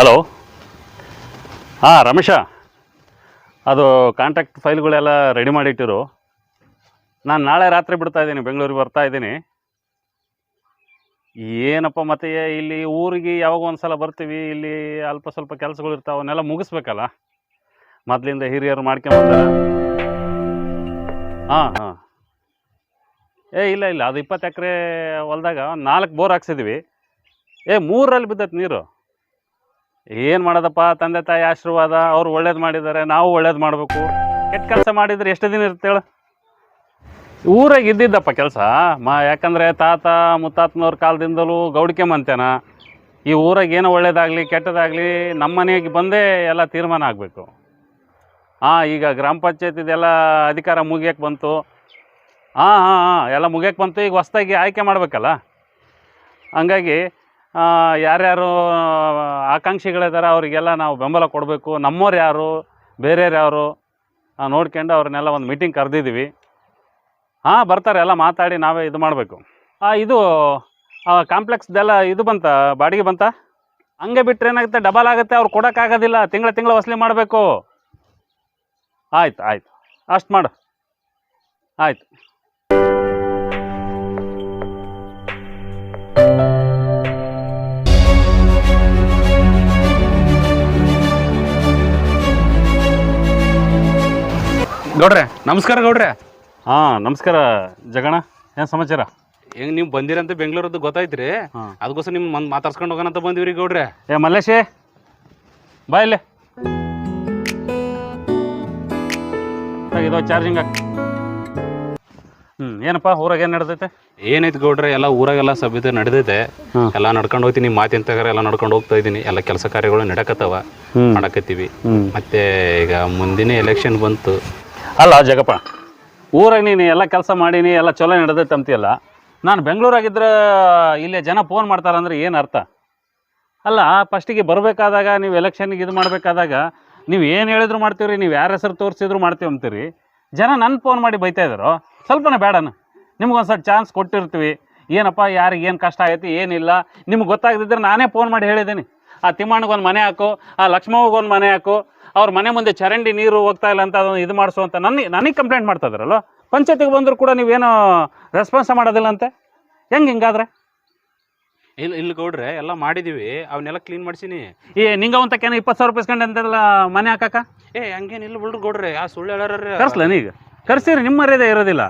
Hello. ಹಾಂ, ರಮೇಶ. ಅದು contact ಫೈಲ್ಗಳೆಲ್ಲ ready ಮಾಡಿಟ್ಟಿರು. ನಾನು ನಾಳೆ ರಾತ್ರಿ ಬಿಡ್ತಾ ಇದ್ದೀನಿ, ಬೆಂಗಳೂರಿಗೆ ಬರ್ತಾ ಇದ್ದೀನಿ. ಏನಪ್ಪ ಮತ್ತೆ ಇಲ್ಲಿ ಊರಿಗೆ ಯಾವಾಗ ಒಂದು ಸಲ ಬರ್ತೀವಿ, ಇಲ್ಲಿ ಅಲ್ಪ ಸ್ವಲ್ಪ ಕೆಲಸಗಳು ಇರ್ತಾವೆ, ಅವನ್ನೆಲ್ಲ ಮುಗಿಸ್ಬೇಕಲ್ಲ. ಮೊದಲಿಂದ ಹಿರಿಯರು ಮಾಡ್ಕೊಂಬಂದಾರ ಹಾಂ ಹಾಂ. ಏ, ಇಲ್ಲ ಇಲ್ಲ, ಅದು ಇಪ್ಪತ್ತು ಎಕರೆ ಹೊಲ್ದಾಗ ನಾಲ್ಕು ಬೋರ್ ಹಾಕ್ಸಿದ್ವಿ. ಏ ಮೂರಲ್ಲಿ ಬಿದ್ದೈತೆ ನೀರು. ಏನು ಮಾಡೋದಪ್ಪ? ತಂದೆ ತಾಯಿ ಆಶೀರ್ವಾದ, ಅವ್ರು ಒಳ್ಳೇದು ಮಾಡಿದ್ದಾರೆ, ನಾವು ಒಳ್ಳೇದು ಮಾಡಬೇಕು. ಕೆಟ್ಟ ಕೆಲಸ ಮಾಡಿದ್ರೆ ಎಷ್ಟು ದಿನ ಇರುತ್ತೆ ಹೇಳು? ಊರಾಗ ಇದ್ದಿದ್ದಪ್ಪ ಕೆಲಸ. ಮಾ, ಯಾಕಂದರೆ ತಾತ ಮುತ್ತಾತನವ್ರ ಕಾಲದಿಂದಲೂ ಗೌಡಿಕೆ ಮಂತೇನ ಈ ಊರಾಗ ಏನೋ ಒಳ್ಳೇದಾಗಲಿ, ಕೆಟ್ಟದಾಗಲಿ ನಮ್ಮ ಮನೆಗೆ ಬಂದೇ ಎಲ್ಲ ತೀರ್ಮಾನ ಆಗಬೇಕು. ಹಾಂ ಈಗ ಗ್ರಾಮ ಪಂಚಾಯತಿದೆಲ್ಲ ಅಧಿಕಾರ ಮುಗಿಯಕ್ಕೆ ಬಂತು. ಹಾಂ ಹಾಂ ಹಾಂ ಎಲ್ಲ ಮುಗಿಯಕ್ಕೆ ಬಂತು, ಈಗ ಹೊಸ್ದಾಗಿ ಆಯ್ಕೆ ಮಾಡಬೇಕಲ್ಲ? ಹಂಗಾಗಿ ಯಾರ್ಯಾರು ಆಕಾಂಕ್ಷಿಗಳಿದ್ದಾರೆ ಅವರಿಗೆಲ್ಲ ನಾವು ಬೆಂಬಲ ಕೊಡಬೇಕು. ನಮ್ಮವ್ರು ಯಾರು, ಬೇರೆಯವ್ರು ಯಾರು ನೋಡ್ಕೊಂಡು ಅವ್ರನ್ನೆಲ್ಲ ಒಂದು ಮೀಟಿಂಗ್ ಕರೆದಿದ್ದೀವಿ ಹಾಂ, ಬರ್ತಾರೆ, ಎಲ್ಲ ಮಾತಾಡಿ ನಾವೇ ಇದು ಮಾಡಬೇಕು. ಇದು ಕಾಂಪ್ಲೆಕ್ಸ್ದೆಲ್ಲ ಇದು ಬಂತ, ಬಾಡಿಗೆ ಬಂತ? ಹಂಗೆ ಬಿಟ್ಟರೆ ಏನಾಗುತ್ತೆ? ಡಬಲ್ ಆಗುತ್ತೆ, ಅವ್ರು ಕೊಡೋಕ್ಕಾಗೋದಿಲ್ಲ. ತಿಂಗಳ ತಿಂಗಳ ವಸೂಲಿ ಮಾಡಬೇಕು. ಆಯ್ತು ಆಯ್ತು. ಅಷ್ಟು ಮಾಡು. ಆಯ್ತು. ಗೌಡ್ರೆ ನಮಸ್ಕಾರ ಗೌಡ್ರೆ. ಹಾಂ ನಮಸ್ಕಾರ ಜಗಣ ಏನು ಸಮಾಚಾರ? ಹೆಂಗ್ ನೀವು ಬಂದಿರಂತ ಬೆಂಗಳೂರದ್ದು ಗೊತ್ತಾಯ್ತ್ರಿ. ಹಾಂ. ಅದಕ್ಕೋಸ್ಕರ ನಿಮ್ ಮಂದ್ ಮಾತಾಡ್ಸ್ಕೊಂಡು ಹೋಗೋಣ ಬಂದಿವ್ರಿ ಗೌಡ್ರೆ. ಏ ಮಲ್ಲೇಶೇ ಬಾ ಇಲ್ಲೇ. ಇದು ಚಾರ್ಜಿಂಗ್ ಹಾಕ್. ಹ್ಞೂ ಏನಪ್ಪ ಊರಾಗ ಏನು ನಡೆದೈತೆ? ಏನೈತಿ ಗೌಡ್ರೆ ಎಲ್ಲ ಊರಾಗೆಲ್ಲ ಸಭ್ಯತೆ ನಡೆದೈತೆ. ಎಲ್ಲಾ ಎಲ್ಲ ನಡ್ಕೊಂಡು ಹೋಗ್ತೀನಿ ನಿಮ್ಮ ಮಾತಿನ ತಗರ ಎಲ್ಲ ನಡ್ಕೊಂಡು ಹೋಗ್ತಾ ಇದ್ದೀನಿ ಎಲ್ಲ ಕೆಲಸ ಕಾರ್ಯಗಳು ನಡಕತ್ತವ ನಡಕತ್ತೀವಿ. ಮಾಡಕತ್ತೀವಿ ಹ್ಞೂ ಮತ್ತೆ ಈಗ ಮುಂದಿನ ಎಲೆಕ್ಷನ್ ಬಂತು. ಅಲ್ಲ ಜಗಪ್ಪ, ಊರಾಗ ನೀನು ಎಲ್ಲ ಕೆಲಸ ಮಾಡೀನಿ, ಎಲ್ಲ ಚಲೋ ನಡೆದೈತೆ ಅಂತೀಯಲ್ಲ, ನಾನು ಬೆಂಗಳೂರಾಗಿದ್ರೆ ಇಲ್ಲೇ ಜನ ಫೋನ್ ಮಾಡ್ತಾರಂದ್ರೆ ಏನು ಅರ್ಥ? ಅಲ್ಲ ಫಸ್ಟಿಗೆ ಬರಬೇಕಾದಾಗ, ನೀವು ಎಲೆಕ್ಷನ್ಗೆ ಇದು ಮಾಡಬೇಕಾದಾಗ, ನೀವು ಏನು ಹೇಳಿದ್ರು ಮಾಡ್ತೀವ್ರಿ, ನೀವು ಯಾರ ಹೆಸರು ತೋರಿಸಿದ್ರು ಮಾಡ್ತೀವಿ ಅಂತೀರಿ? ಜನ ನನ್ನ ಫೋನ್ ಮಾಡಿ ಬೈತಾ ಇದ್ದಾರೋ ಸ್ವಲ್ಪನೇ ಬೇಡನ ನಿಮ್ಗೊಂದು ಸ್ವಲ್ಪ ಚಾನ್ಸ್ ಕೊಟ್ಟಿರ್ತೀವಿ. ಏನಪ್ಪ, ಯಾರಿಗೆ ಏನು ಕಷ್ಟ ಆಗೈತಿ ಏನಿಲ್ಲ, ನಿಮ್ಗೆ ಗೊತ್ತಾಗದಿದ್ರೆ ನಾನೇ ಫೋನ್ ಮಾಡಿ ಹೇಳಿದ್ದೀನಿ. ಆ ತಿಮ್ಮಣ್ಣಗೊಂದು ಮನೆ ಹಾಕು, ಆ ಲಕ್ಷ್ಮವ್ಗೊಂದು ಮನೆ ಹಾಕು ಅವ್ರ ಮನೆ ಮುಂದೆ ಚರಂಡಿ ನೀರು ಹೋಗ್ತಾ ಇಲ್ಲ ಅಂತ ಅದನ್ನು ಇದು ಮಾಡಿಸು ಅಂತ ನನಗೆ ನನಗೆ ಕಂಪ್ಲೇಂಟ್ ಮಾಡ್ತಾ ಇದ್ರಲ್ಲ ಪಂಚಾಯತಿಗೆ ಬಂದರೂ ಕೂಡ ನೀವೇನು ರೆಸ್ಪಾನ್ಸ್ ಮಾಡೋದಿಲ್ಲ ಅಂತೆ ಹೆಂಗೆ ಹಿಂಗಾದ್ರೆ? ಇಲ್ಲಿ ಇಲ್ಲಿ ಗೌಡ್ರೆ ಎಲ್ಲ ಮಾಡಿದೀವಿ. ಅವನ್ನೆಲ್ಲ ಕ್ಲೀನ್ ಮಾಡ್ಸೀನಿ. ಏ ನಿಂಗವಂತಕ್ಕೇನೋ ಇಪ್ಪತ್ತು ಸಾವಿರ ರೂಪಾಯಿ ಇಸ್ಕೊಂಡು ಅಂತೆಲ್ಲ ಮನೆ ಹಾಕಕ್ಕ? ಏ ಹಂಗೇನಿಲ್ಲ ಬಿಡ್ರಿ ಗೌಡ್ರೆ. ಆ ಸುಳ್ಳು ಹೇಳಾರ ಕರ್ಸ್ಲ ನೀಗ? ಕರ್ಸಿರಿ ನಿಮ್ಮ ಮರ್ಯಾದೆ ಇರೋದಿಲ್ಲ.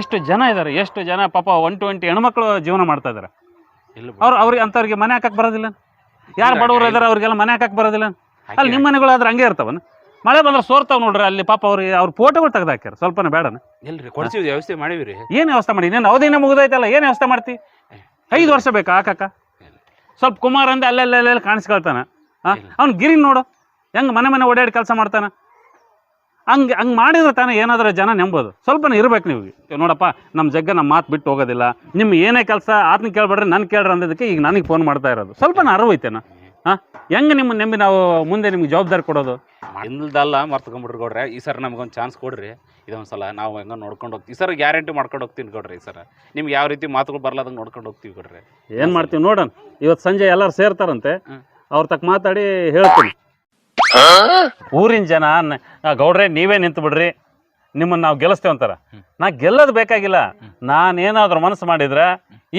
ಎಷ್ಟು ಜನ ಇದ್ದಾರೆ ಎಷ್ಟು ಜನ ಪಾಪ ಒನ್ ಟ್ವೆಂಟಿ ಹೆಣ್ಮಕ್ಳು ಜೀವನ ಮಾಡ್ತಾ ಇದ್ದಾರೆ ಇಲ್ಲ ಅವ್ರು ಅವ್ರಿಗೆ ಅಂಥವ್ರಿಗೆ ಮನೆ ಹಾಕಕ್ಕೆ ಬರೋದಿಲ್ಲ? ಯಾರು ಬಡವರು ಇದ್ದಾರೆ ಅವ್ರಿಗೆಲ್ಲ ಮನೆ ಹಾಕಕ್ಕೆ ಬರೋದಿಲ್ಲ? ಅಲ್ಲಿ ನಿಮ್ಮ ಮನೆಗಳಾದ್ರೆ ಹಂಗೆ ಇರ್ತಾವನ? ಮಳೆ ಬಂದ್ರೆ ಸೋರ್ತಾವ್ ನೋಡ್ರಿ ಅಲ್ಲಿ ಪಾಪ ಅವ್ರಿಗೆ ಅವ್ರ ಫೋಟೋಗಳು ತೆಗ್ದು ಹಾಕ್ಯಾರ ಸ್ವಲ್ಪನೇ ಬೇಡನ? ಇಲ್ರಿ ಕೊಡ್ಸಿವಿ ವ್ಯವಸ್ಥೆ ಮಾಡಿವ್ರಿ. ಏನು ವ್ಯವಸ್ಥೆ ಮಾಡಿ? ನೀನು ದಿನ ಮುಗಿದೈತಲ್ಲ ಏನು ವ್ಯವಸ್ಥೆ ಮಾಡ್ತಿ? ಐದು ವರ್ಷ ಬೇಕಾ ಹಾಕಕ್ಕ? ಸ್ವಲ್ಪ ಕುಮಾರ್ ಅಂದೆ ಅಲ್ಲೆಲ್ಲ ಕಾಣಿಸ್ಕೊಳ್ತಾನ ಹಾಂ ಅವ್ನು ಗಿರಿ ನೋಡು ಹೆಂಗೆ ಮನೆ ಮನೆ ಓಡಾಡಿ ಕೆಲಸ ಮಾಡ್ತಾನ? ಹಂಗೆ ಹಂಗೆ ಮಾಡಿದ್ರೆ ತಾನೇ ಏನಾದರೂ ಜನ ನೆಂಬೋದು. ಸ್ವಲ್ಪನೇ ಇರ್ಬೇಕು ನೀವು. ನೋಡಪ್ಪ ನಮ್ಮ ಜಗ್ಗ ನಮ್ಮ ಮಾತು ಬಿಟ್ಟು ಹೋಗೋದಿಲ್ಲ. ನಿಮ್ಮ ಏನೇ ಕೆಲಸ ಆತನ ಕೇಳ್ಬೇಡ್ರಿ ನಾನು ಕೇಳ್ರಿ ಅಂದಿದ್ದಕ್ಕೆ ಈಗ ನನಗೆ ಫೋನ್ ಮಾಡ್ತಾ ಇರೋದು. ಸ್ವಲ್ಪನ ಅರಿವು ಐತೇನ? ಹಾಂ? ಹೆಂಗೆ ನಿಮ್ಮ ನಂಬಿ ನಾವು ಮುಂದೆ ನಿಮ್ಗೆ ಜವಾಬ್ದಾರಿ ಕೊಡೋದು? ಇಲ್ದಲ್ಲ ಮರ್ತ್ಕೊಂಡ್ಬಿಡ್ರಿ ಗೌಡ್ರೆ. ಈ ಸರ್ ನಮ್ಗೊಂದು ಚಾನ್ಸ್ ಕೊಡ್ರಿ. ಇದೊಂದು ಸಲ ನಾವು ಹೆಂಗ ನೋಡ್ಕೊಂಡು ಹೋಗ್ತೀವಿ. ಈ ಸರ್ ಗ್ಯಾರಂಟಿ ಮಾಡ್ಕೊಂಡು ಹೋಗ್ತೀನಿ ಗೌಡ್ರಿ ಈ ಸರ. ನಿಮ್ಗೆ ಯಾವ ರೀತಿ ಮಾತುಗಳು ಬರ್ಲಾದಂಗೆ ನೋಡ್ಕೊಂಡು ಹೋಗ್ತೀವಿ ಗೌಡ್ರೆ. ಏನು ಮಾಡ್ತೀವಿ ನೋಡೋಣ. ಇವತ್ತು ಸಂಜೆ ಎಲ್ಲರೂ ಸೇರ್ತಾರಂತೆ. ಅವ್ರ ತಕ್ಕ ಮಾತಾಡಿ ಹೇಳ್ತೀನಿ. ಊರಿನ ಜನ ಗೌಡ್ರೆ ನೀವೇ ನಿಂತು ಬಿಡ್ರಿ ನಿಮ್ಮನ್ನು ನಾವು ಗೆಲ್ಲಿಸ್ತೇವೆ ಅಂತಾರೆ. ನಾ ಗೆಲ್ಲೋದು ಬೇಕಾಗಿಲ್ಲ. ನಾನೇನಾದ್ರೂ ಮನಸ್ಸು ಮಾಡಿದ್ರೆ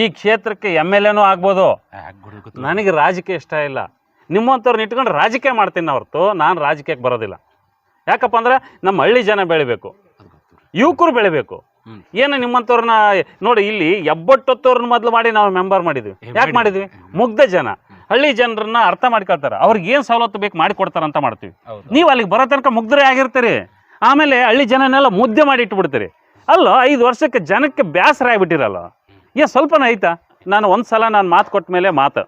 ಈ ಕ್ಷೇತ್ರಕ್ಕೆ ಎಂ ಎಲ್ ಎನೂ ಆಗ್ಬೋದು. ನನಗೆ ರಾಜಕೀಯ ಇಷ್ಟ ಇಲ್ಲ. ನಿಮ್ಮಂಥವ್ರನ್ನ ಇಟ್ಕೊಂಡು ರಾಜಕೀಯ ಮಾಡ್ತೀನಿ ಹೊರತು. ನಾನು ರಾಜಕೀಯಕ್ಕೆ ಬರೋದಿಲ್ಲ. ಯಾಕಪ್ಪ ಅಂದ್ರೆ ನಮ್ಮ ಹಳ್ಳಿ ಜನ ಬೆಳಿಬೇಕು. ಯುವಕರು ಬೆಳಿಬೇಕು. ಏನು ನಿಮ್ಮಂಥವ್ರನ್ನ ನೋಡಿ ಇಲ್ಲಿ ಎಬ್ಬಟ್ಟೊತ್ತವ್ರನ್ನ ಮೊದಲು ಮಾಡಿ ನಾವು ಮೆಂಬರ್ ಮಾಡಿದ್ವಿ. ಯಾಕೆ ಮಾಡಿದ್ವಿ? ಮುಗ್ಧ ಜನ. ಹಳ್ಳಿ ಜನರನ್ನ ಅರ್ಥ ಮಾಡ್ಕೊಳ್ತಾರೆ. ಅವ್ರಿಗೆ ಏನು ಸವಲತ್ತು ಬೇಕು ಮಾಡಿ ಕೊಡ್ತಾರ ಅಂತ ಮಾಡ್ತೀವಿ ನೀವು ಅಲ್ಲಿಗೆ ಬರೋ ತನಕ ಮುಗ್ಧರೇ ಆಗಿರ್ತೀರಿ. ಆಮೇಲೆ ಹಳ್ಳಿ ಜನನೆಲ್ಲ ಮುದ್ದೆ ಮಾಡಿ ಇಟ್ಬಿಡ್ತೀರಿ. ಅಲ್ಲ, ಐದು ವರ್ಷಕ್ಕೆ ಜನಕ್ಕೆ ಬೇಸರ ಆಗಿಬಿಟ್ಟಿರಲ್ಲ. ಏ, ಸ್ವಲ್ಪನ ಐತಾ ನಾನು ಒಂದು ಸಲ ನಾನು ಮಾತು ಕೊಟ್ಟ ಮೇಲೆ ಮಾತು.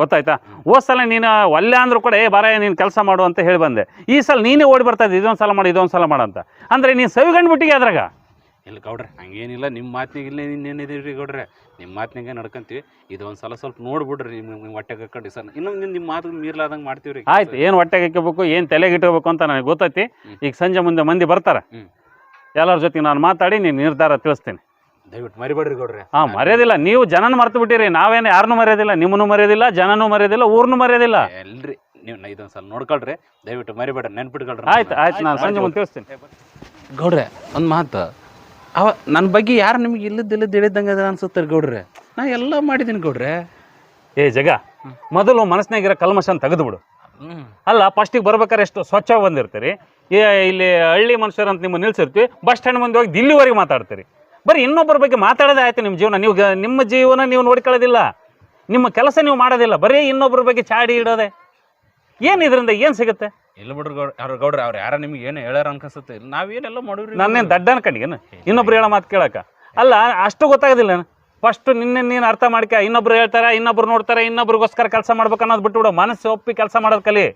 ಗೊತ್ತಾಯ್ತಾ? ಹೋದ ಸಲ ನೀನು ಒಲ್ಲೆ ಅಂದರೂ ಕೂಡ, ಏ ಬರ ನೀನು ಕೆಲಸ ಮಾಡು ಅಂತ ಹೇಳಿ ಬಂದೆ. ಈ ಸಲ ನೀನೇ ಓಡಿ ಬರ್ತಾ ಇದ್ದೆ ಇದೊಂದು ಸಲ ಮಾಡಿ ಇದೊಂದು ಸಲ ಮಾಡು ಅಂತ. ಅಂದರೆ ನೀನು ಸವಿಗಂಡ್ಬಿಟ್ಟಿಗೆ ಅದ್ರಾಗ? ಇಲ್ಲ ಗೌಡ್ರೆ ಹಂಗೇನಿಲ್ಲ ನಿಮ್ಮ ಮಾತಿಗೆ ಇಲ್ಲ ಇನ್ನೇನಿದೀವಿ ಗೌಡ್ರೆ? ನಿಮ್ಮ ಮಾತಿನಾಗೆ ನಡ್ಕೊಂತೀವಿ. ಇದೊಂದು ಸಲ ಸ್ವಲ್ಪ ನೋಡ್ಬಿಡ್ರಿ ನಿಮ್ಮ ನಿಮ್ಮ ಹೊಟ್ಟೆಗೆ ಹಾಕೊಂಡು ಸರ್ ಇನ್ನೊಂದು ನಿಮ್ಮ ನಿಮ್ಮ ಮಾತು ಮೀರ್ಲಾದಂಗೆ ಮಾಡ್ತೀವಿ ರೀ ಆಯ್ತು ಏನು ಹೊಟ್ಟೆಗೆ ಹಾಕಬೇಕು ಏನು ತಲೆಗೆ ಇಟ್ಕೋಬೇಕು ಅಂತ ನನಗೆ ಗೊತ್ತೈತಿ. ಈಗ ಸಂಜೆ ಮುಂದೆ ಮಂದಿ ಬರ್ತಾರೆ. ಎಲ್ಲರ ಜೊತೆಗೆ ನಾನು ಮಾತಾಡಿ ನೀನು ನಿರ್ಧಾರ ತಿಳಿಸ್ತೀನಿ. ದಯವಿಟ್ಟು ಮರಿಬೇಡ್ರಿ ಗೌಡ್ರೆ. ಹಾಂ ಮರೆಯೋದಿಲ್ಲ. ನೀವು ಜನನ ಮರ್ತು ಬಿಟ್ಟಿರಿ. ನಾವೇನು ಯಾರನ್ನೂ ಮರೆಯೋದಿಲ್ಲ ನಿಮ್ಮನ್ನು ಮರ್ಯಾದಿಲ್ಲ ಜನನೂ ಮರೆಯೋದಿಲ್ಲ ಊರನ್ನೂ ಮರೆಯೋದಿಲ್ಲ. ಎಲ್ರಿ ನೀವು ಇದೊಂದು ಸಲ ನೋಡ್ಕೊಳ್ರಿ. ದಯವಿಟ್ಟು ಮರಿಬೇಡ ನೆನ್ಪಿಟ್ಕೊಳ್ರಿ. ಆಯ್ತು ಆಯ್ತು. ನಾನು ಸಂಜೆ ಮುಂದೆ ತಿಳಿಸ್ತೀನಿ. ಗೌಡ್ರೆ ಒಂದು ಮಾತು. ಅವ ನನ್ನ ಬಗ್ಗೆ ಯಾರು ನಿಮ್ಗೆ ಇಲ್ಲದ ಇಲ್ಲದ ಹೇಳಿದಂಗೆ ಅದ ಅನ್ಸುತ್ತಾರೆ ಗೌಡ್ರೆ? ನಾ ಎಲ್ಲ ಮಾಡಿದ್ದೀನಿ ಗೌಡ್ರೆ. ಏ ಜಗ ಮೊದಲು ಮನಸ್ಸಿನಾಗಿರೋ ಕಲ್ಮಶನ್ ತೆಗೆದು ಬಿಡು ಅಲ್ಲ ಫಸ್ಟಿಗೆ ಬರ್ಬೇಕಾದ್ರೆ ಎಷ್ಟು ಸ್ವಚ್ಛವಾಗಿ ಬಂದಿರ್ತೀರಿ? ಏ ಇಲ್ಲಿ ಹಳ್ಳಿ ಮನುಷ್ಯರು ಅಂತ ನಿಮ್ಮ ನಿಲ್ಸಿರ್ತೀವಿ ಬಸ್ ಸ್ಟ್ಯಾಂಡ್ ಮುಂದೆ ಹೋಗಿ ದಿಲ್ಲಿವರೆಗೆ ಮಾತಾಡ್ತೀರಿ. ಬರೀ ಇನ್ನೊಬ್ಬರ ಬಗ್ಗೆ ಮಾತಾಡೋದೇ ಆಯ್ತು ನಿಮ್ಮ ಜೀವನ. ನೀವು ನಿಮ್ಮ ಜೀವನ ನೀವು ನೋಡ್ಕೊಳ್ಳೋದಿಲ್ಲ. ನಿಮ್ಮ ಕೆಲಸ ನೀವು ಮಾಡೋದಿಲ್ಲ. ಬರೀ ಇನ್ನೊಬ್ಬರ ಬಗ್ಗೆ ಚಾಡಿ ಇಡೋದೆ. ಏನು ಇದರಿಂದ ಏನು ಸಿಗುತ್ತೆ? ಇಲ್ಲ ಬಿಡ್ರಿ ಗೌಡ್ರ ಅವ್ರ ಗೌಡ್ರಿ ಅವ್ರು ಯಾರ ನಿಮ್ಗೆ ಏನು ಹೇಳ್ಯಾರ ಅನ್ಕಸುತ್ತೆ. ನಾವೇನೆಲ್ಲ ಮಾಡಿವ್ರಿ ನನ್ನೇನು ದಡ್ಡ ಅನ್ಕಂಡಿಗೇನು ಇನ್ನೊಬ್ರು ಹೇಳೋ ಮಾತು ಕೇಳಕ ಅಲ್ಲ ಅಷ್ಟು ಗೊತ್ತಾಗೋದಿಲ್ಲ ಫಸ್ಟ್ ನಿನ್ನೆ ನೀನು ಅರ್ಥ ಮಾಡ್ಕ ಇನ್ನೊಬ್ರು ಹೇಳ್ತಾರೆ ಇನ್ನೊಬ್ರು ನೋಡ್ತಾರೆ ಇನ್ನೊಬ್ರಿಗೋಸ್ಕರ ಕೆಲಸ ಮಾಡ್ಬೇಕು ಅನ್ನೋದು ಬಿಟ್ಬಿಡು. ಮನಸ್ಸು ಒಪ್ಪಿ ಕೆಲಸ ಮಾಡೋದು ಕಲಿ.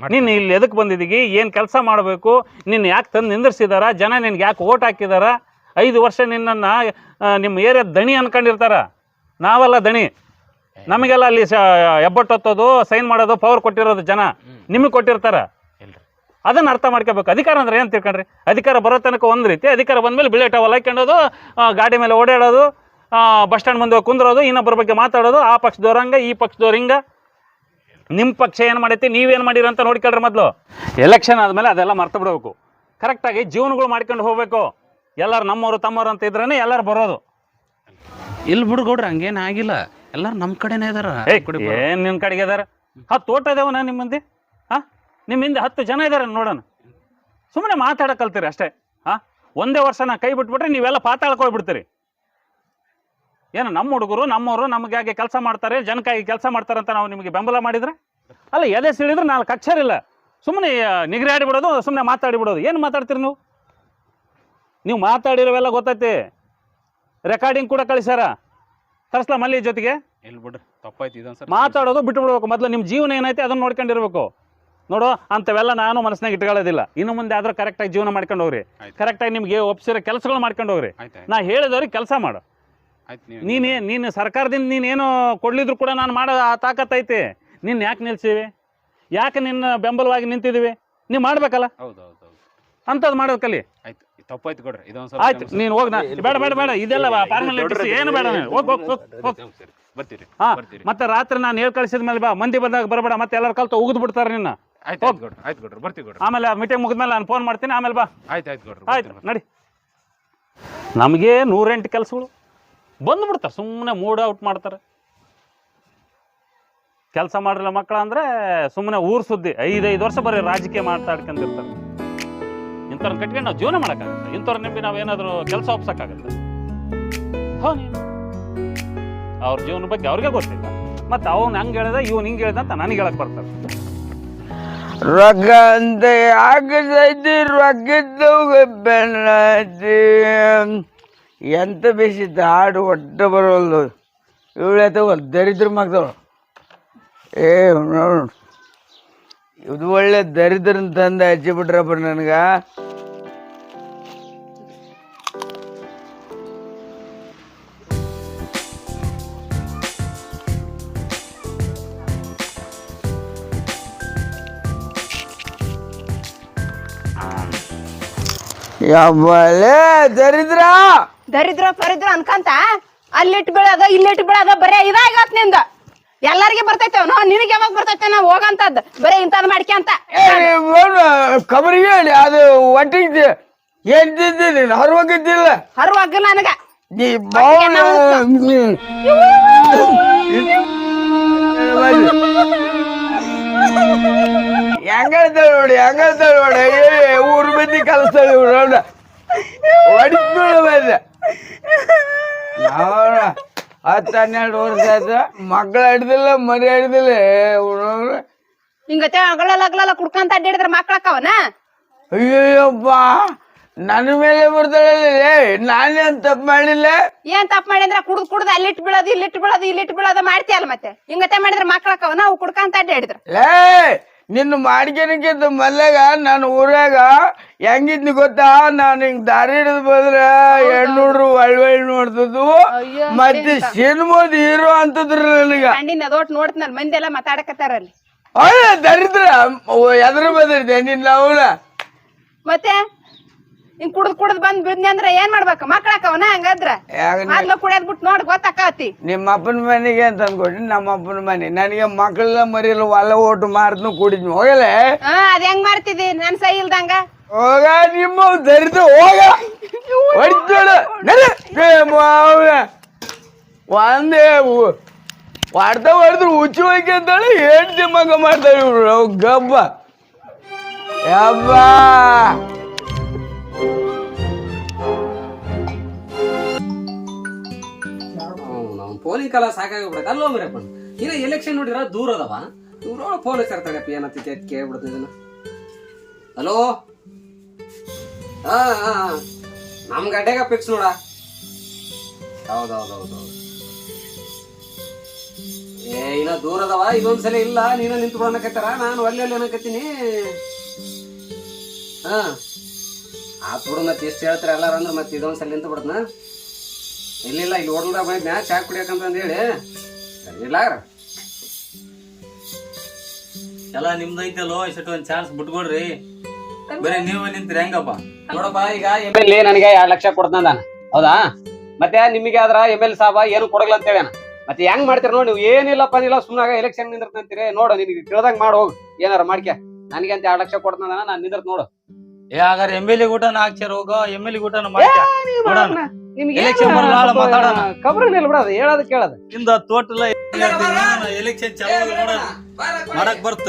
ನೀನು ಇಲ್ಲಿ ಎದಕ್ಕೆ ಬಂದಿದ್ದೀಗಿ ಏನು ಕೆಲಸ ಮಾಡಬೇಕು? ನಿನ್ನ ಯಾಕೆ ತಂದು ನಿಂದಿರ್ಸಿದಾರ? ಜನ ನಿನ್ಗೆ ಯಾಕೆ ಓಟ್ ಹಾಕಿದಾರ? ಐದು ವರ್ಷ ನಿನ್ನನ್ನು ನಿಮ್ಮ ಏರಿಯಾ ದಣಿ ಅನ್ಕೊಂಡಿರ್ತಾರ. ನಾವೆಲ್ಲ ದಣಿ. ನಮಗೆಲ್ಲ ಅಲ್ಲಿ ಹೆಬ್ಬಟ್ಟು ಹೊತ್ತೋದು ಸೈನ್ ಮಾಡೋದು ಪವರ್ ಕೊಟ್ಟಿರೋದು ಜನ. ನಿಮಗೆ ಕೊಟ್ಟಿರ್ತಾರ. ಅದನ್ನ ಅರ್ಥ ಮಾಡ್ಕೋಬೇಕು. ಅಧಿಕಾರ ಅಂದ್ರೆ ಏನು ತಿಳ್ಕೊಂಡ್ರಿ? ಅಧಿಕಾರ ಬರೋ ತನಕ ಒಂದು ರೀತಿ ಅಧಿಕಾರ ಬಂದಮೇಲೆ ಬಿಳೆ ಟವಲ್ ಹಾಕ್ಕೊಂಡೋದು ಗಾಡಿ ಮೇಲೆ ಓಡಾಡೋದು ಬಸ್ ಸ್ಟ್ಯಾಂಡ್ ಮುಂದೆ ಕುಂದ್ರೋದು ಇನ್ನೊಬ್ಬರ ಬಗ್ಗೆ ಮಾತಾಡೋದು ಆ ಪಕ್ಷದವ್ರಂಗ ಈ ಪಕ್ಷದವ್ರ ಹಿಂಗೆ. ನಿಮ್ಮ ಪಕ್ಷ ಏನು ಮಾಡೈತಿ ನೀವೇನು ಮಾಡಿರಿ ಅಂತ ನೋಡ್ಕೊಳ್ರಿ ಮೊದಲು. ಎಲೆಕ್ಷನ್ ಆದಮೇಲೆ ಅದೆಲ್ಲ ಮರ್ತು ಬಿಡಬೇಕು. ಕರೆಕ್ಟಾಗಿ ಜೀವನಗಳು ಮಾಡ್ಕೊಂಡು ಹೋಗಬೇಕು. ಎಲ್ಲರೂ ನಮ್ಮವರು ತಮ್ಮವರು ಅಂತ ಇದ್ರೇ ಎಲ್ಲರೂ ಬರೋದು. ಇಲ್ಲಿ ಬಿಡು ಗೌಡ್ರ ಹಂಗೇನು ಆಗಿಲ್ಲ. ಎಲ್ಲರೂ ನಮ್ಮ ಕಡೆನೇ ಇದಾರ. ಏನ್ ನಿಮ್ ಕಡೆಗೆ ಇದಾರ? ಹತ್ತು ತೋಟ ಇದಾವನ ನಿಮ್ಮ ಮಂದಿ? ಹಾ? ನಿಮ್ಮ ಹಿಂದೆ ಹತ್ತು ಜನ ಇದಾರ ನೋಡೋಣ. ಸುಮ್ಮನೆ ಮಾತಾಡಕ್ ಕಲ್ತೀರಿ ಅಷ್ಟೇ. ಹಾ? ಒಂದೇ ವರ್ಷ ನಾ ಕೈ ಬಿಟ್ಬಿಟ್ರೆ ನೀವೆಲ್ಲ ಪಾತಾಳ್ಕೊಳ್ಬಿಡ್ತೀರಿ ಹೋಗ್ಬಿಡ್ತೀರಿ. ಏನು ನಮ್ಮ ಹುಡುಗರು ನಮ್ಮವರು ನಮಗಾಗಿ ಕೆಲಸ ಮಾಡ್ತಾರೆ ಜನಕ್ಕಾಗಿ ಕೆಲಸ ಮಾಡ್ತಾರೆ ಅಂತ ನಾವು ನಿಮಗೆ ಬೆಂಬಲ ಮಾಡಿದ್ರೆ? ಅಲ್ಲ ಎದೆ ಸಿಡಿದ್ರೆ ನಾಲ್ಕು ಅಕ್ಷರ ಇಲ್ಲ ಸುಮ್ಮನೆ ನಿಗರಿ ಆಡಿಬಿಡೋದು ಸುಮ್ಮನೆ ಮಾತಾಡಿಬಿಡೋದು ಏನು ಮಾತಾಡ್ತೀರಿ ನೀವು? ನೀವು ಮಾತಾಡಿರೋವೆಲ್ಲ ಗೊತ್ತೈತಿ. ರೆಕಾರ್ಡಿಂಗ್ ಕೂಡ ಕಳಿಸ್ಯಾರ. ತರಿಸ್ಲಾ ಮಲ್ಲಿ ಜೊತೆಗೆ? ಇಲ್ಲ ಬಿಡ್ರಿ ತಪ್ಪಾಯ್ತು ಇದೊಂದು ಸರಿ ಮಾತಾಡೋದು ಬಿಟ್ಟು ಬಿಡ್ಬೇಕು ಮೊದಲು ನಿಮ್ಮ ಜೀವನ ಏನೈತೆ ಅದನ್ನ ನೋಡ್ಕೊಂಡಿರ್ಬೇಕು. ನೋಡು ಅಂತವೆಲ್ಲ ನಾನು ಮನಸ್ಸಿನಾಗ ಇಟ್ಕೊಳ್ಳೋದಿಲ್ಲ. ಇನ್ನು ಮುಂದೆ ಆದ್ರೆ ಕರೆಕ್ಟಾಗಿ ಜೀವನ ಮಾಡ್ಕೊಂಡು ಹೋಗ್ರಿ. ಕರೆಕ್ಟಾಗಿ ನಿಮ್ಗೆ ಒಪ್ಸಿರೋ ಕೆಲಸಗಳು ಮಾಡ್ಕೊಂಡು ಹೋಗ್ರಿ. ನಾ ಹೇಳಿದವ್ರಿ ಕೆಲಸ ಮಾಡು. ನೀನೇ ನೀನು ಸರ್ಕಾರದಿಂದ ನೀನೇನು ಕೊಡ್ಲಿದ್ರು ಕೂಡ ನಾನು ಮಾಡೋ ಆ ತಾಕತ್ತೈತಿ ನಿನ್ನ ಯಾಕೆ ನಿಲ್ಸಿವಿ ಯಾಕೆ ನಿನ್ನ ಬೆಂಬಲವಾಗಿ ನಿಂತಿದ್ದೀವಿ ನೀವು ಮಾಡ್ಬೇಕಲ್ಲ? ಹೌದು. ಹೌದು ಮಾಡೋದ್ ಕಲಿ ಆಯ್ತು ತಪ್ಪಾಯ್ತು ಕೊಡ್ರಿ ಇದೊಂದ್ಸಲ ಆಯ್ತು ನೀನು ಹೋಗ್ ನಾ ಬೇಡ ಬೇಡ ಬೇಡ ಇದೆಲ್ಲ ಫಾರ್ಮಾಲಿಟೀಸ್ ಏನು ಬೇಡ ನೀನು. ಹೋಗ್ ಹೋಗ್ ಹೋಗ್ ಹೋಗ್. ಬರ್ತೀರಿ ಹಾ ಬರ್ತೀರಿ. ಮತ್ತೆ ರಾತ್ರಿ ನಾನು ಹೇಳ್ ಕಳಿಸಿದ ಮೇಲೆ ಬಾ ಮಂದಿ ಬಂದಾಗ ಬರಬೇಡ ಮತ್ತೆ ಎಲ್ಲರ ಕಲ್ತು ಉಗಿದು ಬಿಡ್ತಾರೆ ನಿನ್ನ. ಆಯ್ತು ಆಯ್ತು ಆಯ್ತು ಗೌಡ್ರೆ ಬರ್ತೀವಿ ಆಮೇಲೆ ಮೀಟಿಂಗ್ ಮುಗಿದ್ಮೇಲೆ ನಾನು ಫೋನ್ ಮಾಡ್ತೀನಿ ಆಮೇಲೆ ಬಾ. ಆಯ್ತು ಆಯ್ತು ಆಯ್ತು ನಡಿ. ನಮಗೆ ನೂರೆಂಟು ಕೆಲಸಗಳು. ಬಂದ್ಬಿಡ್ತಾರೆ ಸುಮ್ಮನೆ ಮೂಡ್ ಔಟ್ ಮಾಡ್ತಾರೆ. ಕೆಲಸ ಮಾಡಿರಲ್ಲ ಮಕ್ಕಳ ಅಂದರೆ ಸುಮ್ಮನೆ ಊರು ಸುದ್ದಿ ಐದೈದು ವರ್ಷ ಬರೀ ರಾಜಕೀಯ ಮಾತಾಡ್ಕೊಂಡಿರ್ತಾರೆ. ಇಂಥವ್ರನ್ನ ಕಟ್ಕೊಂಡು ನಾವು ಜೀವನ ಮಾಡೋಕ್ಕಾಗುತ್ತೆ. ಇಂಥವ್ರ ನಂಬಿ ನಾವೇನಾದರೂ ಕೆಲಸ ಒಪ್ಸೋಕ್ಕಾಗತ್ತೆ. ಅವ್ರ ಜೀವನ ಬಗ್ಗೆ ಅವ್ರಿಗೆ ಗೊತ್ತಿಲ್ಲ. ಮತ್ತು ಅವನು ಹಂಗೆ ಹೇಳ್ದೆ, ಇವನು ಹಿಂಗೆ ಹೇಳ್ದೆ ಅಂತ ನನಗೆ ಹೇಳಕ್ಕೆ ಬರ್ತಾರೆ. ರೊಕ್ಕ ಆಗದೈತಿ ಬೆನ್ನೈತಿ. ಎಂತ ಬೇಸಿತ್ತು ಹಾಡು ಒಟ್ಟ ಬರೋಲ್ದು. ಇವಳೈತೆ ಒಂದು ದರಿದ್ರ ಮಗ್ದವಳು. ಏ, ನೋಡು. ಇದು ಒಳ್ಳೆ ದರಿದ್ರಂತಂದ ತಂದು ಹಚ್ಚಿಬಿಟ್ರಪ್ಪ ನನಗೆ. ಯಾವಲೇ ದರಿದ್ರ? ದರಿದ್ರ ಪರಿದ್ರ ಅನ್ಕಂತ? ಅಲ್ಲಿಟ್ಟು ಬೀಳದ ಇಲ್ಲಿಟ್ಟು ಬೀಳದ ಬರೇ ಇದಾಗತ್ನಿಂದ. ಎಲ್ಲಾರ್ಗೆ ಬರ್ತೈತೆ ನೋ ನಿನಗೆ ಯಾವಾಗ ಬರ್ತೈತೆ ನಾವು ಹೋಗಂತದ್ ಬರೇ ಇಂಥದ್ ಮಾಡ್ಕ್ಯಂತ ಕಬರಿಗೆ ಹೇಳಿ ಅದು ಒಟ್ಟಿಗೆ ತಿಂತೀನಿ ಹೊರವಾಗಿದ್ದಿಲ್ಲ ಹರುವಾಗಲ್ಲ ನನಗ. ನೀ ನೋಡಿ ಹೆಂಗಳ್ತಾಳೆ ನೋಡಿ ಏ ಊರ್ ಮಂದಿ ಕಲಿಸ್ತಾಳೆ ನೋಡ ಹೊಡಿಸ್ಬೇಡ ಬಂದ ನೋಡ ಹತ್ತು ಹನ್ನೆರಡು ವರ್ಷ ಆಯ್ತು ಮಕ್ಕಳು ಹಿಡ್ದಿಲ್ಲ ಮರಿ ಹಿಡ್ದಿಲ್ಲ ಹುಡುಗ್ರು ಹಿಂಗತೆ ಅಗಲಲ್ಲ ಅಗಲಲ್ಲ ಕುಡ್ಕಂತ ಅಡ್ಡಿಡಿದ್ರ ಮಕ್ಳಕ್ಕವನ ಅಯ್ಯಯ್ಯಪ್ಪ ನನ್ನ ಮೇಲೆ ಬರ್ತಾಳಲ್ಲ ನಾನೇನ್ ತಪ್ಪು ಮಾಡಿಲ್ಲ ಏನ್ ತಪ್ಪ ಮಾಡಿದ್ರ ಕುಡ್ದ್ ಕುಡ್ದು ಅಲ್ಲಿಟ್ಟು ಬೀಳೋದು ಇಲ್ಲಿಟ್ಟು ಬೀಳೋದು ಇಲ್ಲಿಟ್ಟು ಬೀಳೋದು ಮಾಡ್ತೀಯಲ್ಲ ಮತ್ತೆ ಹಿಂಗತೆ ಮಾಡಿದ್ರ ಮಕ್ಳಕ್ಕವನ ಅವು ಕುಡ್ಕಂತ ಅಡ್ಡಿಡಿದ್ರ ಲೇ ನಿನ್ನ ಮಾಡ್ಕೊಳಕ್ಕಿಂತ ಮಲ್ಲಾಗ ನಾನು ಊರಾಗ ಹೆಂಗಿದ್ನಿ ಗೊತ್ತಾ? ನಾನು ಹಿಂಗ್ ದಾರಿ ಹಿಡಿದು ಬಂದ್ರೆ ಹೆಣ್ಣುಡ್ರು ಒಳ್ ನೋಡ್ತದ್ವು. ಮತ್ತೆ ಸಿನಿಮಾದ ಹೀರೋ ಅಂತದ್ರ ನನಗ. ನೋಡ್ತಾರ ಅದೋಟ್ ಮಂದಿ ಎಲ್ಲ ಮಾತಾಡಕತ್ತಾರ ಅಲ್ಲಿ. ಅಯ್ಯ ದರಿದ್ರ ಎದ್ರ ಬಂದಿರ್ತೆ ನಿನ್ನ ಅವಳ ಮತ್ತೆ? ಹಿಂಗ್ ಕುಡ್ದ್ ಕುಡ್ದ್ ಬಂದ್ ಬಿದ್ನಿ ಅಂದ್ರೆ ಏನ್ ಮಾಡ್ಬೇಕು? ಮಕ್ಳಕ್ಕವನ ಹಂಗದ್ರ? ಯಾಕ ನಿ- ಮೊದ್ಲು ಕುಡಿಯೋದ್ ಬಿಟ್ಟು ನೋಡ್ ಗೊತ್ತಾಕತಿ. ನಿಮ್ಮ ಅಪ್ಪನ ಮನೆಗೆ ಅಂತ ಅಂದ್ಕೊಟ್ಟಿ ನಮ್ಮ ಅಪ್ಪನ ಮನೆ. ನನಗೆ ಮಕ್ಕಳೆಲ್ಲ ಮರಿಯಲ್ಲ ಹೊಲ ಓಟು ಮಾರ್ದು ಕುಡಿದ್ನು. ಹೋಗಲೇ? ಹಾ ಅದ್ ಹೆಂಗ್ ಮಾಡ್ತಿದಿ? ನನ್ ಸೈ ಇಲ್ದಂಗ? ಹೋಗ ನಿಮ್ಮ ದರಿದು ಹೋಗ. ಹೊಡಿತಾಳ. ಒಂದೇ ಹೊಡ್ದ ಹೊಡೆದ್ರು ಹುಚ್ಚು ಹೋಗಿ ಅಂತಾಳೆ ಹೆಂಡ್ತಿ ಮಗ ಮಾಡ್ತಾಳೆ ಇವ್ರು. ಅವ್ ಗಬ್ಬ. ಯಬ್ಬ. ಪೋಲಿಂಗ್ ಕಾಲ ಸಾಕಾಗ್ಬಿಡತ್ತೆ ಅಲ್ಲೋ ಮರಪ್ಪ ಇನ್ನ ಎಲೆಕ್ಷನ್ ನೋಡಿರ ದೂರ ಅದಾವ. ದೂರ ಪೊಲೀಸ್ ಇರ್ತಾಡಪ್ಪ ಏನತ್ತೈತಿ ಅಂತ ಕೇಳ್ಬಿಡ್ತೀನಿ ಇದನ್ನ. ಹಲೋ ಹಾ. ನಮ್ ಗಡ್ಡೆಗ ಫಿಕ್ಸ್ ನೋಡ. ಹೌದೌದೌದೌದು. ಏ, ಇನ್ನ ದೂರ ಅದಾವ. ಇದೊಂದ್ಸಲ ಇಲ್ಲ. ನೀನ ನಿಂತು ಬಿಡನಕತ್ತಾರ ನಾನು ಅಲ್ಲಿ ಅಲ್ಲಿ ಅನ್ನಕತ್ತೀನಿ. ಹಾ. ಆ ಬಿಡು ಮತ್ತೆ ಎಷ್ಟು ಹೇಳ್ತಾರೆ ಎಲ್ಲಾರ ಅಂದ್ರೆ ಮತ್ತೆ ಇದೊಂದ್ಸಲ ನಿಂತು ಬಿಡತ್ನ ಇಲ್ಲಿಲ್ಲ ಇಲ್ಲಿ ಹೋಟೆಲ್ದಾಗ ಬಂದಿದ್ನ ಚಾ ಕುಡಿಯಕಂತ ಹೇಳಿ. ಇಲ್ಲ ಎಲ್ಲ ನಿಮ್ದು ಐತಲ್ಲೋ ಇಷ್ಟು ಒಂದ್ ಚಾನ್ಸ್ ಬಿಟ್ಕೊಡ್ರಿ. ಬರೀ ನೀವು ನಿಂತ್ರಿ ಹೆಂಗಪ್ಪ? ನೋಡಪ್ಪ ಈಗ ಎಂ ಎಲ್ ಎ ನನಗೆ ಎರಡು ಲಕ್ಷ ಕೊಡ್ತಾನ ಹೌದಾ? ಮತ್ತೆ ನಿಮಗೆ ಆದ್ರ ಎಂ ಎಲ್ ಸಾಬ ಏನು ಕೊಡಲ್ಲ ಅಂತ ಹೇಳ್ಯಾನ. ಮತ್ತೆ ಹೆಂಗ್ ಮಾಡ್ತೀರ ನೋಡಿ ನೀವು ಏನಿಲ್ಲಪ್ಪ ಇಲ್ಲ ಸುಮ್ಮನಾಗ ಎಲೆಕ್ಷನ್ ನಿಂದಿರ್ತಂತೀರಿ ನೋಡು ನಿನಗೆ ತಿಳ್ದಂಗ್ ಮಾಡಿ ಹೋಗು. ಏನಾರ ಮಾಡ್ಕೆ ನನಗೆ ಅಂತ ಎರಡು ಲಕ್ಷ ಕೊಡ್ತಾನ ನಾನು ನಿಂದಿರ್ತ ನೋಡು. ಏ ಹಾಗಾದ್ರೆ ಎಂ ಎಲ್ ಎ ಊಟನ ಹಾಕ್ಸ್ಯಾರ ಹೋಗೋ ಎಂ ಎಲ್ ಎ ಊಟನ? ಮಾಡ್ಕ ನೋಡೋಣ ನಿಮ್ಗೆ Election ಬರಲ್ಲ, ನಾಳೆ ಮಾತಾಡೋಣ. ಕಬ್ರ ಇಲ್ಲ ಬಿಡೋದು ಹೇಳೋದು ಕೇಳೋದು. ಇಂದ ಟೋಟಲ್ ಎಲೆಕ್ಷನ್ ಚಾಲು ನೋಡೋಣ. ಮಾಡಕ್ ಬರ್ತ.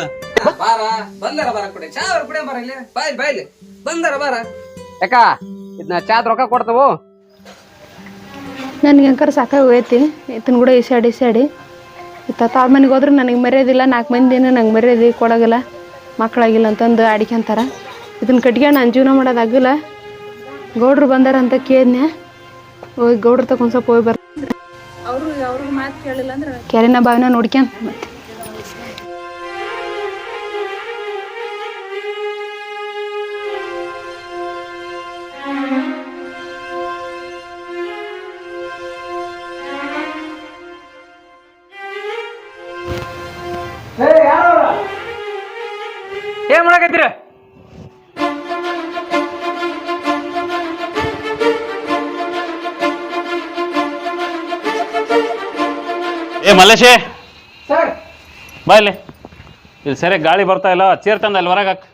ಬಾರ ಬಂದಾರ ಬಾರ ಕುಡಿ. ಚಾ ಅವ್ರ ಕುಡಿಯ ಬಾರ ಇಲ್ಲಿ. ಬಾಯ್ ಬಾಯ್ಲಿ. ಬಂದಾರ ಬಾರ. ಯಾಕ? ಇದನ್ನ ಚಾದ್ ರೊಕ್ಕ ಕೊಡ್ತವು? ನನಗೆ ಅಂಕರ್ ಸಾಕಾಗೋಯ್ತಿ ಇತನ ಕೂಡ ಇಸಾಡಿ ಇಸಾಡಿ ಇತ್ತ ತಾಳ ಮನೆಗೆ ಹೋದ್ರೆ ನನಗೆ ಮರ್ಯಾದಿಲ್ಲ. ನಾಲ್ಕು ಮಂದಿನ ನಂಗೆ ಮರ್ಯಾದೆ ಕೊಡೋಗಿಲ್ಲ. ಮಕ್ಕಳಾಗಿಲ್ಲ ಅಂತಂದು ಆಡಿಕಂತಾರ. ಇದನ್ನ ಕಟ್ಗೆ ನಾನು ಜೀವನ ಮಾಡೋದಾಗಿಲ್ಲ ಗೌಡ್ರು ಬಂದಾರ ಅಂತ ಕೇಳಿದ್ನೆ ಗೌಡ್ರ ತಕ್ಕ ಒಂದು ಸ್ವಲ್ಪ ಹೋಗಿ ಬರ್ತಾರೆ ಅವರು ಅವ್ರಿಗೆ ಮಾತು ಕೇಳಿಲ್ಲ ಅಂದ್ರೆ ಕೆರೆನ ಬಾವಿನ ನೋಡ್ಕ್ಯಂತ ಮತ್ತೆ. ಏನ್ ಮಾಡಕತ್ತೀರ? ಮಲ್ಲೇಶೇ. ಸರ್. ಬಾ ಇಲ್ಲಿ. ಇಲ್ಲಿ ಸರಿ ಗಾಳಿ ಬರ್ತಾ ಇಲ್ಲ. ಚೇರ್ ತಂದ ಅಲ್ಲಿ ಹೊರಗೆ ಹಾಕ್.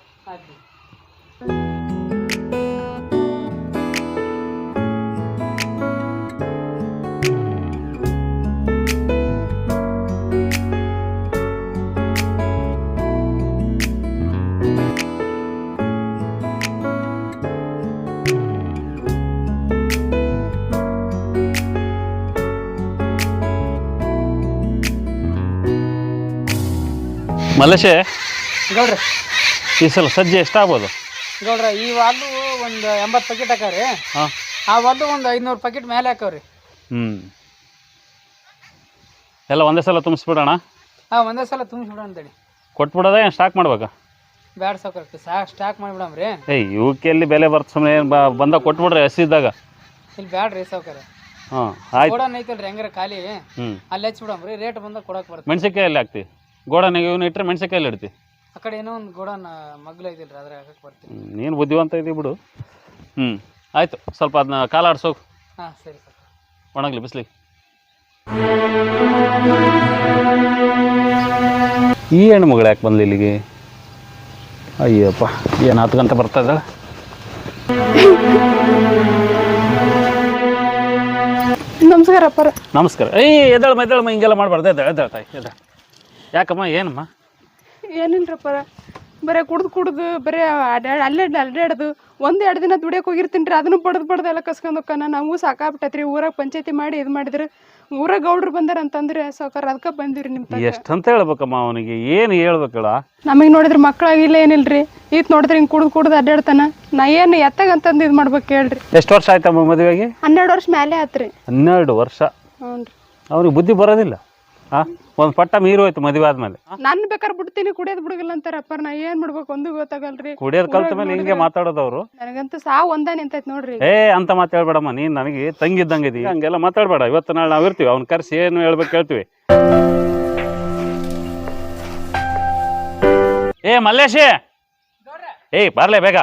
ಮಲ್ಲೇಶೇ? ಗೌಡ್ರಿ ಈ ಸಲ ಸಜ್ಜೆ ಎಷ್ಟಾಗ್ಬೋದು ಗೌಡ್ರ ಈ ವಾಲು ಒಂದು ಎಂಬತ್ತು ಪ್ಯಾಕೆಟ್ ಹಾಕವ್ರಿ. ಹಾಂ. ಆ ವಾಲು ಒಂದು ಐನೂರು ಪ್ಯಾಕೆಟ್ ಮೇಲೆ ಹಾಕವ್ರಿ. ಹ್ಞೂ ಎಲ್ಲ ಒಂದೇ ಸಲ ತುಂಬಿಸ್ಬಿಡೋಣ? ಹಾಂ ಒಂದೇ ಸಲ ತುಂಬಿಸ್ಬಿಡೋಣ ಅಂತೇಳಿ. ಕೊಟ್ಬಿಡೋದ ಏನು ಸ್ಟಾಕ್ ಮಾಡ್ಬೇಕಾ? ಬ್ಯಾಡ ಸಾಕು ಸಾಕು ಸ್ಟಾಕ್ ಮಾಡಿಬಿಡಮ್ರಿ. ಏಯ್ ಯುಕೆ ಎಲ್ಲಿ ಬೆಲೆ ಬರ್ತ ಸುಮ್ಮನೆ ಬಂದ ಕೊಟ್ಬಿಡ್ರಿ ಹಸಿದ್ದಾಗ ಇಲ್ಲಿ ಬ್ಯಾಡ್ರಿ ಸಾವ್ಕಾರ. ಹಾಂ ಆಯ್ತು. ಗೋಡನ್ ಐತಲ್ರಿ ಹೆಂಗಾರ ಖಾಲಿ. ಹ್ಞೂ ಅಲ್ಲಿ ಹಚ್ಬಿಡಮ್ರಿ ರೇಟ್ ಬಂದಾಗ ಕೊಡಕ್ಕೆ ಬರ್ತದೆ. ಮೆಣಸಿನ್ಕಾಯಿ ಎಲ್ಲಿ ಹಾಕ್ತಿ? ಗೋಡನಿಗೆ ಇವನು ಇಟ್ಟರೆ ಮೆಣಸಿನ್ಕಾಯಿ ಎಲ್ಲಿ ಇಡ್ತಿ. ಆ ಕಡೆ ಏನೋ ಒಂದು ಗೋಡನ್ ಮಗ್ಲ ಐತಿಲ್ರಿ ಅದ್ರ ಹಾಕಕ್ ಬರ್ತೀನಿ. ಹ್ಮ್, ನೀನು ಬುದ್ಧಿವಂತ ಇದ್ದೀವಿ ಬಿಡು. ಹ್ಞೂ ಆಯಿತು ಸ್ವಲ್ಪ ಅದನ್ನ ಕಾಲಾಡ್ಸೋಗು ಹಾಂ ಸರಿ ಸರ್. ಒಣಗಲಿ ಬಿಸ್ಲಿಗೆ ಈ ಹೆಣ್ಣು ಮಗಳು ಯಾಕೆ ಬಂದ್ಲಿ ಇಲ್ಲಿಗೆ? ಅಯ್ಯಪ್ಪ ಏನು ಹತ್ತು ಗಂಟೆ ಬರ್ತಾ ಇದ್ದಾಳೆ? ನಮಸ್ಕಾರ ಅಪ್ಪ ನಮಸ್ಕಾರ. ಏಯ್ ಎದ್ದಾಳಮ್ಮ ಎದ್ದಾಳಮ್ಮ ಹಿಂಗೆಲ್ಲ ಮಾಡಬಾರ್ದು ಎದ್ದಾಳ ಎದ್ದಾಳ ತಾಯಿ ಎದ್ದೇಳ. ಯಾಕಮ್ಮ ಏನಮ್ಮ? ಏನಿಲ್ರಪ್ಪ ಬರೀ ಕುಡ್ದು ಕುಡ್ದು ಬರೇ ಅಡ್ಯಾಡ್ ಅಲ್ಲೇ ಅಡ್ಡಾಡೋದು ಒಂದು ಎರಡು ದಿನ ದುಡಿಯಕ್ಕೆ ಹೋಗಿರ್ತೀನಿ ರೀ ಅದನ್ನು ಬಡ್ದು ಬಡ್ದು ಎಲ್ಲ ಕಸ್ಕೊಂಡು ನಾವು ನಮಗೂ ಸಾಕಾಗ್ಬಿಟ್ಟೈತ್ರಿ ಊರಾಗ ಪಂಚಾಯತಿ ಮಾಡಿ ಇದು ಮಾಡಿದ್ರೆ. ಊರಾಗ ಗೌಡ್ರು ಬಂದಾರ ಅಂತಂದ್ರೆ ಸಾವ್ಕಾರ ಅದಕ್ಕೆ ಬಂದಿರಿ ನಿಮ್ಮ ಎಷ್ಟು ಎಷ್ಟಂತ ಹೇಳ್ಬೇಕಮ್ಮ ಅವನಿಗೆ ಏನು ಹೇಳ್ಬೇಕಳ ನಮಗೆ ನೋಡಿದ್ರೆ ಮಕ್ಕಳಾಗಿಲ್ಲ ಏನಿಲ್ರಿ ಈತ್ ನೋಡಿದ್ರೆ ಹಿಂಗೆ ಕುಡ್ದು ಕುಡ್ದು ಅಡ್ಡಾಡ್ತಾನ. ನಾ ಏನು ಎತ್ತಾಗಂತಂದು ಇದು ಮಾಡ್ಬೇಕು ಹೇಳ್ರಿ ಎಷ್ಟು ವರ್ಷ ಆಯ್ತಮ್ಮ ಮದುವೆಗೆ? ಹನ್ನೆರಡು ವರ್ಷ ಮೇಲೆ ಆತ್ರಿ. ಹನ್ನೆರಡು ವರ್ಷ. ಹ್ಞೂ ರೀ ಅವ್ರಿಗೆ ಬುದ್ಧಿ ಬರೋದಿಲ್ಲ? ಹಾಂ ಒಂದು ಪಟ್ಟ ಮೀರು ಹೋಯ್ತು ಮದುವೆ ಆದ್ಮೇಲೆ. ನಾನು ಬೇಕಾದ್ರೆ ಬಿಡ್ತೀನಿ ಕುಡಿಯೋದ್ ಬಿಡಗಲ್ಲ ಅಂತಾರ ಅಪ್ಪ ನಾ ಏನ್ ಮಾಡ್ಬೇಕು ಒಂದು ಗೊತ್ತಾಗಲ್ರಿ. ಕುಡಿಯೋದ್ ಕಲ್ತ ಮೇಲೆ ಹಿಂಗೆ ಮಾತಾಡೋದವ್ರು ನನಗಂತೂ ಸಾವು ಒಂದೇ ನಿಂತೈತ್ ನೋಡ್ರಿ. ಏ ಅಂತ ಮಾತಾಡ್ಬೇಡಮ್ಮ ನೀನ್ ನನಗೆ ತಂಗಿದ್ದಂಗೆ ಇದೀಯ. ಹಂಗೆಲ್ಲ ಮಾತಾಡಬೇಡ ಇವತ್ತು ನಾಳೆ ನಾವ್ ಇರ್ತೀವಿ ಅವ್ನ ಕರ್ಸಿ ಏನು ಹೇಳ್ಬೇಕು ಹೇಳ್ತೀವಿ ಏ ಮಲ್ಲೇಶಿ! ಏಯ್ ಬರ್ಲೇ ಬೇಗ.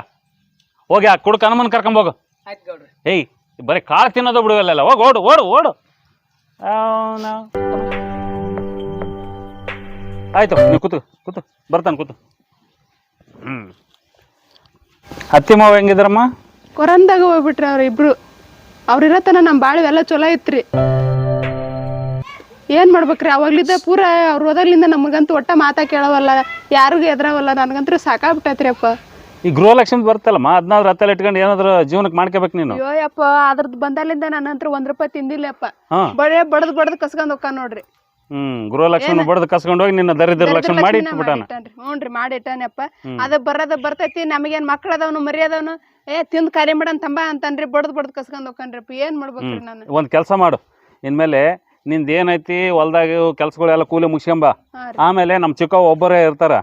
ಹೋಗಿ ಆ ಕುಡ್ಕ ಹನುಮನ್ ಕರ್ಕೊಂಬೋಗು ಆಯ್ತು ಗೌಡ್ರಿ. ಏಯ್ ಬರೀ ಕಾಳು ತಿನ್ನೋದು ಬಿಡುವಲ್ಲ ಹೋಗಿ ಓಡು ಓಡು ಓಡು. ಅವ್ನ. ಆಯ್ತು ನೀವು ಕೂತು ಕೂತು ಬರ್ತಾನೆ ಕೂತು ಹ್ಞೂ ಅತ್ತಿ ಮಾವ ಹೆಂಗಿದ್ರಮ್ಮ? ಕೊರಂದಾಗ ಹೋಗ್ಬಿಟ್ರಿ ಅವ್ರ ಇಬ್ರು. ಅವ್ರಿರತನ ನಮ್ಮ ಬಾಳು ಎಲ್ಲ ಚಲೋ ಇತ್ರಿ ಏನ್ ಮಾಡ್ಬೇಕ್ರಿ? ಅವಾಗ್ಲಿದ್ದ ಪೂರ ಅವ್ರ ಹೋದಾಗ್ಲಿಂದ ನಮಗಂತೂ ಒಟ್ಟ ಮಾತಾ ಕೇಳವಲ್ಲ ಯಾರಿಗೂ ಎದ್ರವಲ್ಲ ನನ್ಗಂತೂ ಸಾಕಾಗ್ಬಿಟ್ಟೈತ್ರಿ ಅಪ್ಪ. ಈ ಗೃಹಲಕ್ಷ್ಮಿ ಬರ್ತಲ್ಲಮ್ಮ ಅದನ್ನಾದ್ರೂ ಹತ್ತಲ್ಲಿ ಇಟ್ಕೊಂಡು ಏನಾದ್ರು ಜೀವನಕ್ಕೆ ಮಾಡ್ಕೋಬೇಕು ನೀನು? ಅಯ್ಯೋ ಯಪ್ಪ ಅದ್ರದ್ದು ಬಂದಲ್ಲಿಂದ ನನ್ನ ಹತ್ರ ಒಂದ್ ರೂಪಾಯಿ ತಿಂದಿಲ್ಲಪ್ಪ ಹಾಂ. ಬಡೇ ಬಡದ್ ಬಡದ್ ಕಸ್ಕೊಂಡ್ ಹೋಗ್ಕ ನೋಡ್ರಿ. ಹ್ಮ್ ಗೃಹಲಕ್ಷ್ಮಿ ಬಡ್ದು ಕಸ್ಕೊಂಡು ಹೋಗಿ ನಿನ್ನ ದರಿದ್ರ ಲಕ್ಷ್ಮಣ ಮಾಡಿ ಇಟ್ಬಿಟ್ಟಾನ. ಹ್ಞೂನ್ರಿ ಮಾಡಿ ಇಟ್ಟಾನಪ್ಪ ಅದ ಬರೋದ ಬರ್ತೈತಿ ನಮಗೇನ್ ಮಕ್ಳು ಅದಾವನು ಮರಿ ಅದಾವನು ಏ ತಿಂದ್ ಕರಿ ಮಾಡನ್ ತಂಬ ಅಂತನ್ರಿ ಬಡದ್ ಬಡದ್ ಕಸ್ಕೊಂಡ್ ಹೋಗ್ಕನ್ರಿಪ್ಪ ಏನ್ ಮಾಡ್ಬೇಕ್ರಿ ನಾನು? ಒಂದು ಕೆಲಸ ಮಾಡು. ಇನ್ಮೇಲೆ ನಿಂದ ಏನೈತಿ ಹೊಲ್ದಾಗ ಕೆಲ್ಸಗಳೆಲ್ಲ ಕೂಲಿ ಮುಗಿಸ್ಕೊಂಬ. ಆಮೇಲೆ ನಮ್ಮ ಚಿಕ್ಕ ಒಬ್ಬರೇ ಇರ್ತಾರ.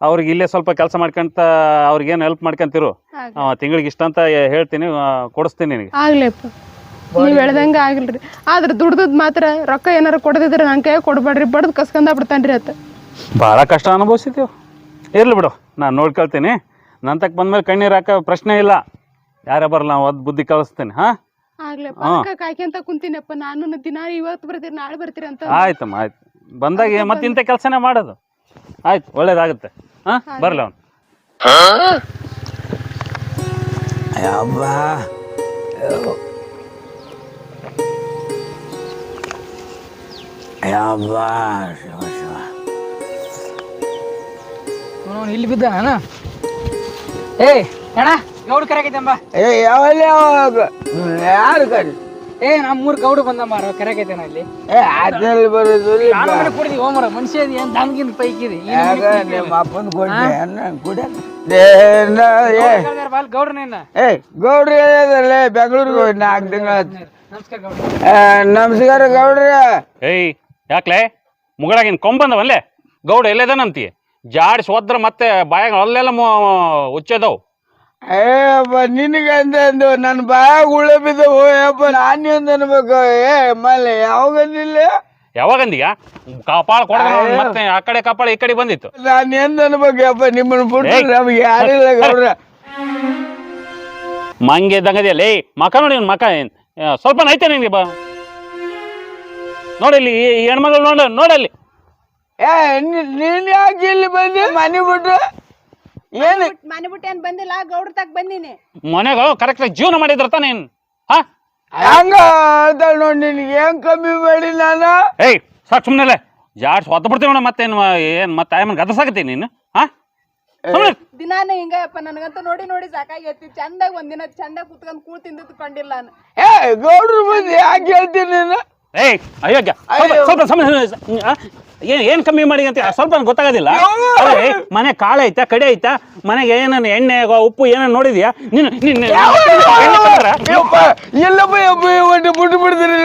ಅವ್ರಿಗೆ ಇಲ್ಲೇ ಸ್ವಲ್ಪ ಕೆಲಸ ಮಾಡ್ಕೊಂತ ಏನ್ ಹೆಲ್ಪ್ ಮಾಡ್ಕೊಂತಿರು. ತಿಂಗಳಿಗೆ ಇಷ್ಟಂತ ಹೇಳ್ತೀನಿ ಕೊಡಿಸ್ತೀನಿ ನಿನಗೆ. ಆಗ್ಲಿಪ್ಪ ನೀವ್ ಹೇಳ್ದಂಗ ಆಗಿಲ್ರಿ. ಆದ್ರ ದುಡ್ದದ್ ಮಾತ್ರ ರೊಕ್ಕ ಏನಾರ ಕೊಡದಿದ್ರೆ ನನ್ ಕೈ ಕೊಡ್ಬೇಡ್ರಿ ಬಡದ್ ಕಸ್ಕೊಂಡ ಬಿಡ್ತಾನ್ರಿ ಅತ್ತ. ಬಹಳ ಕಷ್ಟ ಅನುಭವಿಸಿದ್ದೀವಿ ಇರ್ಲಿ ಬಿಡು ನಾನು ನೋಡ್ಕೊಳ್ತೀನಿ ನನ್ನ ತಕ್ಕ ಬಂದ್ಮೇಲೆ ಕಣ್ಣೀರು ಹಾಕ ಪ್ರಶ್ನೆ ಇಲ್ಲ. ಯಾರೇ ಬರಲ್ಲ ಅದ್ ಬುದ್ಧಿ ಕಳಿಸ್ತೀನಿ ಹಾಂ? ಆಗ್ಲಪ್ಪ ಹಾ. ಅದಕ್ಕ ಕಾಯ್ಕೊಂತ ಕುಂತೀನಪ್ಪ ನಾನು ದಿನ ಇವತ್ತು ಬರ್ತೀರಿ ನಾಳೆ ಬರ್ತೀರಿ ಅಂತ. ಆಯ್ತಮ್ಮ ಆಯ್ತು. ಬಂದಾಗ ಮತ್ತೆ ಇಂಥ ಕೆಲಸನೇ ಮಾಡೋದು. ಆಯ್ತು ಒಳ್ಳೇದಾಗುತ್ತೆ. ಹಾಂ? ಬರಲ್ಲ ಅವನು. ಅಬ್ಬ ಶಿವ ಶಿವ. ಇಲ್ಲಿ ಬಿದ್ದ ಅಣ್ಣ? ಗೌಡ ಕರೆಕೈತಂಬ ಏ ಯಾವಲ್ಲಿ ಯಾರು ಕರಿ? ಏ ನಮ್ಮ ಮೂರು ಗೌಡ ಬಂದಮ್ಮ ಕರೆಕೈತೇನ ಇಲ್ಲಿ. ಏ ಅದ್ರಲ್ಲಿ ಬರೋದು ನಾನು ಮನೆ ಕುಡಿದಿ ಹೋಮರ ಮನುಷ್ಯ ಏನ್ ದಂಗಿನ ಪೈಕಿದಿ ಯಾಕ ನಿಮ್ಮ ಅಪ್ಪನ ಕೊಟ್ಟೆ ಅನ್ನ ಕುಡ ಏ ಏ ಗೌಡ್ರಿ ಬೆಂಗಳೂರಿಗೆ ಹೋಗಿ ನಾಲ್ಕು ದಿನ ನಮಸ್ಕಾರ ಗೌಡ್ರ. ನಮಸ್ಕಾರ ಗೌಡ್ರಿ. ಏಯ್ ಯಾಕ್ಲೆ? ಮುಗಳಾಗಿನ ಕೊಂಬಂದವಲ್ಲೇ ಗೌಡ ಎಲ್ಲೇದಾನಂತಿ? ಜಾಡಿಸಿ ಹೋದ್ರ ಮತ್ತೆ ಬಾಯಾಗ ಅಲ್ಲೆಲ್ಲ ಉಚ್ಚದವು. ಏಯಪ್ಪ ನಿನಗೆ ಅಂದು ನನ್ನ ಬಾಯಾಗ ಉಳ್ಳ ಬಿದ್ದವು. ಯಪ್ಪ ನಾನು ಅನ್ಬೇಕು? ಏ ಮಲೆ ಯಾವಾಗಂದಿಲ್ಲ ಯಾವಾಗಂದಿಯ ಕಾಪಾಳ ಕೊಡದ ಮತ್ತೆ ಆ ಕಡೆ ಕಾಪಾಳ ಈ ಕಡೆ ಬಂದಿತ್ತು. ನಾನು ಎಂದ ಅನ್ಬೇಕು? ಯಪ್ಪ ನಿಮ್ಮನ್ನ ಬಿಟ್ಟು. ನಮ್ಗೆ ಯಾರಿಲ್ಲ ಗೌಡ್ರ. ಮಂಗೆ ದಂಗದಿಯಲ್ಲಿ ಏಯ್ ಮಕ ನೋಡಿ ಮಕ ಸ್ವಲ್ಪ ನೈತೆ ನಿನಗೆ ಬಾ. ನೋಡಿಲ್ಲಿ ಈ ಹೆಣ್ಮಗಳು ನೋಡ ನೋಡಲ್ಲಿ. ಏ ನೀ- ನೀನ್ ಯಾಕೆ ಇಲ್ಲಿ ಬಂದಿ? ಮನೆ ಬಿಟ್ಟು ಏನು? ಮನೆ ಬಿಟ್ಟು ಏನ್ ಬಂದಿಲ್ಲ? ಗೌಡ್ರ ತಕ್ ಬಂದಿನಿ. ಮನೆಗ ಕರೆಕ್ಟಾಗಿ ಜೀವನ ಮಾಡಿದ್ರ ತಾನೇ ಜಾಡ್ ಹಾ? ಹಂಗ ಹೇಳ್ತಾಳ ನೋಡಿ ನಿನಗೆ. ಏನ್ ಕಮ್ಮಿ ಮಾಡಿ ನಾನು? ಏಯ್ ಸಾಕ್ ಸುಮ್ಮನೆ ಜಾಡ್ಸ್ ಹೊತ್ತು ಬಿಡ್ತೀವಿ ಮತ್ತೇನು ಏನು ಮತ್ತೆ ಆಯಮ್ಮನ್ ಗದಸಾಕತ್ತಿ ನೀನು? ಹಾ? ಸುಮ್ಮನೆ ದಿನಾನೇ ಹಿಂಗಪ್ಪ ನನಗಂತ ನೋಡಿ ನೋಡಿ ಸಾಕಾಗೈತಿ. ಚಂದಾಗ ಒಂದಿನ ಚಂದಾಗ ಕುತ್ಕೊಂಡ್ ಕೂಳ್ ತಿಂದಿದ್ದು ಕಂಡಿಲ್ಲ ನಾನು. ಏ ಗೌಡ್ರು ಬಂದು ಯಾಕೆ ಹೇಳ್ತೀನಿ ನೀನು? ಏಯ್ ಅಯೋಗ್ಯ ಸ್ವಲ್ಪ ಸಮಯ? ಏನ್ ಏನ್ ಕಮ್ಮಿ ಮಾಡಿ ಅಂತ ಸ್ವಲ್ಪ ಗೊತ್ತಾಗೋದಿಲ್ಲ. ಅರೆ, ಮನೆ ಕಾಳು ಐತಾ ಕಡೆ ಐತಾ? ಮನೆಗೆ ಏನೇನು ಎಣ್ಣೆ ಉಪ್ಪು ಏನೇನು ನೋಡಿದ್ಯಾ? ನೀನು ನಿನ್ನ ಎಲ್ಲಪ್ಪ ಒಟ್ಟು ಬಿಟ್ಟು ಬಿಡ್ತೀನಿ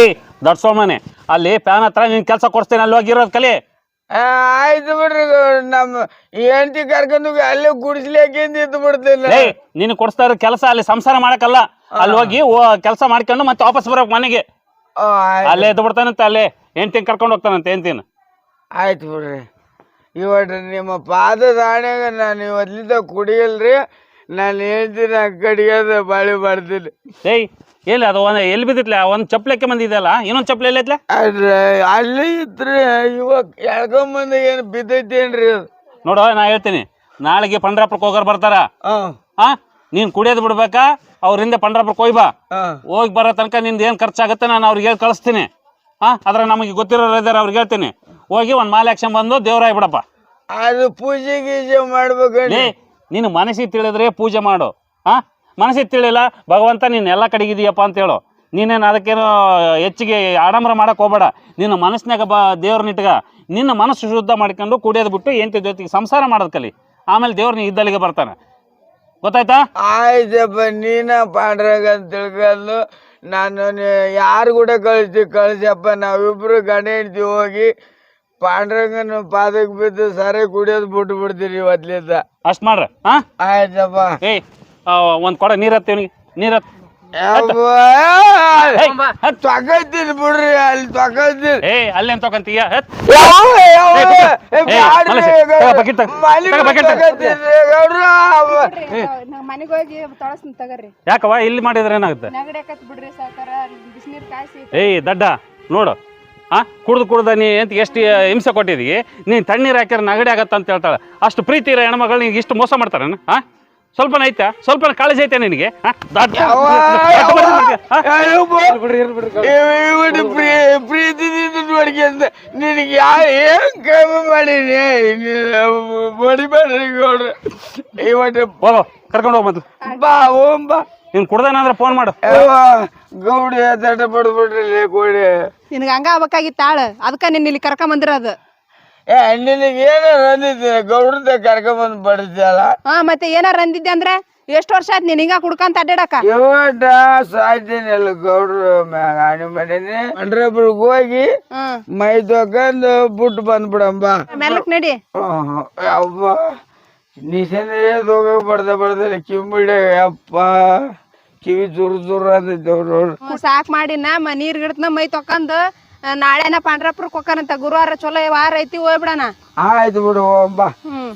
ಏಯ್ ದರ್ಸೋ ಮನೆ ಅಲ್ಲಿ ಪ್ಯಾನ್ ಹತ್ರ ನಿನ್ ಕೆಲಸ ಕೊಡ್ಸ್ತೇನೆ ಅಲ್ಲಿ ಹೋಗಿರೋದು ಕಲಿ. ಆಯ್ತು ಬಿಡ್ರಿ ನಮ್ ನಮ್ಮ ಹೆಂಡತಿ ಕರ್ಕೊಂಡು ಅಲ್ಲೇ ಗುಡಿಸ್ಲಿಕ್ಕೆ ಇದ್ದು ಬಿಡ್ತಿಲ್ಲ ಏಯ್ ನೀನು ಕೊಡಿಸ್ತಾ ಇರೋ ಕೆಲಸ ಅಲ್ಲಿ ಸಂಸಾರ ಮಾಡಕ್ಕಲ್ಲ. ಅಲ್ಲಿ ಹೋಗಿ ಕೆಲಸ ಮಾಡ್ಕೊಂಡು ಮತ್ತೆ ವಾಪಸ್ ಬರಬೇಕು ಮನೆಗೆ. ಅಲ್ಲೇ ಎದ್ದು ಬಿಡ್ತಾನಂತೆ ಅಲ್ಲೇ ಹೆಂಡ್ತಿನ ಕರ್ಕೊಂಡು ಹೋಗ್ತಾನಂತೆ ಹೆಂಡ್ತಿನ. ಆಯ್ತು ಬಿಡ್ರಿ. ಇವಟ್ರಿ ನಿಮ್ಮ ಪಾದ ಆಣೆಗ ನಾನು ಇವತ್ತಿಂದ ಕುಡಿಯಲ್ರಿ. ನಾನು ಹೇಳ್ತೀನಿ ಆ ಕಡೆಗೆ ಬಾಳಿ ಮಾಡ್ತೀನಿ. ಏಯ್ ಎಲ್ಲಿ ಅದು ಒಂದು ಎಲ್ಲಿ ಬಿದ್ದಿತ್ಲೆ? ಒಂದು ಚಪ್ಲಕ್ಕೆ ಬಂದಿದೆಯಲ್ಲ ಇನ್ನೊಂದು ಚಪ್ಲಿ ಎಲ್ಲೈತ್ಲೆ ಅಲ್ರಿ ಅಲ್ಲಿ ಇದ್ರೆ ಇವಾಗ ಎಳ್ಕೊಂಬಂದ ಏನು ಬಿದ್ದೈತೇನ್ರಿ ಅದು? ನೋಡು ನಾ ಹೇಳ್ತೀನಿ. ನಾಳೆಗೆ ಪಂಡ್ರಾಪುರಕ್ಕೆ ಹೋಗೋರು ಬರ್ತಾರ. ಹಾಂ. ನೀನು ಕುಡಿಯೋದು ಬಿಡ್ಬೇಕಾ? ಅವ್ರಿಂದ ಪಂಡ್ರಾಪುರಕ್ಕೆ ಹೋಯ್ ಬಾ. ಹಾಂ. ಹೋಗಿ ಬರೋ ತನಕ ನಿಂದು ಏನು ಖರ್ಚಾಗುತ್ತೆ ನಾನು ಅವ್ರಿಗೆ ಹೇಳಿ ಕಳಿಸ್ತೀನಿ. ಹಾ ಅದ್ರ ನಮಗೆ ಗೊತ್ತಿರೋರು ಇದ್ದಾರೆ ಅವ್ರಿಗೆ ಹೇಳ್ತೀನಿ. ಹೋಗಿ ಒಂದು ಮಾಲೆ ಹಾಕ್ಸ್ಕೊಂಡ್ ಬಂದು ದೇವ್ರಾಯ್ ಬಿಡಪ್ಪ ಅದು ಪೂಜೆ ಗೀಜೆ ಮಾಡ್ಬೇಕು ನೀನು ಮನಸ್ಸಿಗೆ ತಿಳಿದ್ರೆ ಪೂಜೆ ಮಾಡು. ಹಾಂ ಮನಸ್ಸಿಗೆ ತಿಳಿಲ್ಲ, ಭಗವಂತ ನೀನು ಎಲ್ಲ ಕಡೆಗಿದೀಯಪ್ಪ ಅಂತ ಹೇಳು. ನೀನೇನು ಅದಕ್ಕೇನು ಹೆಚ್ಚಿಗೆ ಆಡಂಬರ ಮಾಡೋಕೆ ಹೋಗ್ಬೇಡ. ನಿನ್ನ ಮನಸ್ಸಿನಾಗ ಬಾ ದೇವ್ರನ್ನ ಇಟ್ಗ ನಿನ್ನ ಮನಸ್ಸು ಶುದ್ಧ ಮಾಡ್ಕೊಂಡು ಕುಡಿಯೋದು ಬಿಟ್ಟು ಎಂಟು ಜೊತೆಗೆ ಸಂಸಾರ ಮಾಡೋದು ಕಲಿ. ಆಮೇಲೆ ದೇವ್ರನ್ನ ಇದ್ದಲ್ಲಿಗೆ ಬರ್ತಾನೆ. ಗೊತ್ತಾಯ್ತಾ? ಆಯ್ತಪ್ಪ ನೀನ ಪಾಂಡ್ರಾಗ ಅಂತ ತಿಳ್ಕೊಂಡು ನಾನು ಯಾರು ಕೂಡ ಕಳ್ಸಿ ಕಳಿಸಪ್ಪ ನಾವಿಬ್ರು ಗಂಡ ಹೋಗಿ ಪಾಂಡ್ರಂಗನ ಪಾದಕ್ಕೆ ಬಿದ್ದು ಸರಿ ಕುಡಿಯೋದು ಬಿಟ್ಟು ಬಿಡ್ತೀರಿ ಇವತ್ಲಿಂದ. ಅಷ್ಟು ಮಾಡ್ರ ಹಾ ಆಯ್ತಪ್ಪ. ಏಯ್ ಒಂದು ಕೊಡ ನೀರು ಹತ್ತಿ ನೀರು ಹತ್ ತಗತೀನಿ ಬಿಡ್ರಿ ಅಲ್ಲಿ ತಗತೀನಿ ಏ ಅಲ್ಲೇನ್ ತಗೊಂತೀಯ? ಹತ್. ಮನೆಗೆ ಹೋಗಿ ತೊಳಸ್ನ ತಗರ್ರಿ ಯಾಕವ್ವ ಇಲ್ಲಿ ಮಾಡಿದ್ರೆ ಏನಾಗುತ್ತೆ? ನೆಗಡಿ ಆಕತ್ ಬಿಡ್ರಿ ಸಾಕಾರ ಬಿಸಿನೀರ್ ಕಾಯಿಸಿ. ಏಯ್ ದಡ್ಡ ನೋಡು. ಆ ಕುಡ್ದು ಕುಡ್ದ ನೀ ಅಂತ ಎಷ್ಟು ಹಿಂಸೆ ಕೊಟ್ಟಿದ್ದೀವಿ ನೀನು ತಣ್ಣೀರು ಹಾಕಿದ್ರೆ ನಗಡಿ ಆಗತ್ತ ಅಂತ ಹೇಳ್ತಾಳೆ. ಅಷ್ಟು ಪ್ರೀತಿ ಇರೋ ಹೆಣ್ಮಗಳು ನಿಂಗೆ ಇಷ್ಟು ಮೋಸ ಮಾಡ್ತಾರೇನು ಹಾ ಸ್ವಲ್ಪನ ಐತಾ ಸ್ವಲ್ಪ ಕಾಳಜಿ ಐತೆ ನಿನಗೆ? ಬರ್ತೀನಿ ನಿನಗೆ, ಆ? ಅಯ್ಯೋ, ಬ- ಇವತ್ತು ಪ್ರೀ- ನಿನಗೆ ಯಾ ಏನ್ ಕಮ್ಮಿ ಮಾಡೀನಿ ಬಡಿಬೇಡ್ರಿ ಗೌಡ್ರ ಇವತ್ತು ಹೋಗೋ ಕರ್ಕೊಂಡು ಹೋಗ್ ಬಾ ಓಂ ಬಾ. ನೀನು ಕುಡ್ದೇನಂದ್ರೆ ಫೋನ್ ಮಾಡು. ಗೌಡಿ ತಟ ಪಡ್ಬಿಡ್ರಿ ಗೋಡೆ ನಿನಗೆ ಹಂಗ ಆಗ್ಬೇಕಾಗಿತ್ತು ಆಳು. ಅದಕ್ಕೆ ನಿನ್ನ ಇಲ್ಲಿ ಕರ್ಕೊಂಡ್ ಅದು ಏ ನಿನಗೆ ಏನಾರ ಅಂದಿದ್ದೆ ಗೌಡ್ರದ ಕರ್ಕೊಂಬಂದು ಬಡಿದ್ಯಲ್ಲ? ಹಾ ಮತ್ತೆ ಏನಾರ ಅಂದಿದ್ದೆ ಅಂದ್ರೆ ಎಷ್ಟು ವರ್ಷ ಆಯ್ತು ನೀನು ಹಿಂಗ ಕುಡ್ಕಂತ ಅಡ್ಡಾಡಕ? ಇವಟ ಸಾಯ್ತೀನಿ ಅಲ್ಲ ಗೌಡ್ರು ಮ್ಯಾಗ ಮಾಡೀನಿ ಪಂಡ್ರಪುರ್ಗೆ ಹೋಗಿ ಹ್ಮ್ ಮೈ ತೊಗೊಂಡು ಬಿಟ್ಟು ಬಂದ್ಬಿಡಂಬ. ಮೆಲ್ಲಕ್ ನಡಿ. ಅವ್ವ ನಿಶನೇ ಹೋಗಕ್ ಬಡ್ದ ಬಡ್ದ ಕಿಂಬಿಡ ಅಪ್ಪ ಕಿವಿ ಚುರು ಚುರು ಅಂದಿದ್ದವ್ರು ಸಾಕ್ ಮಾಡಿನ ಮ ನೀರ್ ಗಿಡತ್ನ ಮೈ ತೊಕೊಂಡ್ ನಾಳೆನ ಪಾಂಡ್ರಪುರಕ್ಕೆ ಹೋಗ್ಕನಂತ ಗುರುವಾರ ಚಲೋ ವಾರ ಐತಿ ಹೋಗ್ಬಿಡಣ. ಆಯ್ತು ಬಿಡು ಬಾ. ಹ್ಮ್.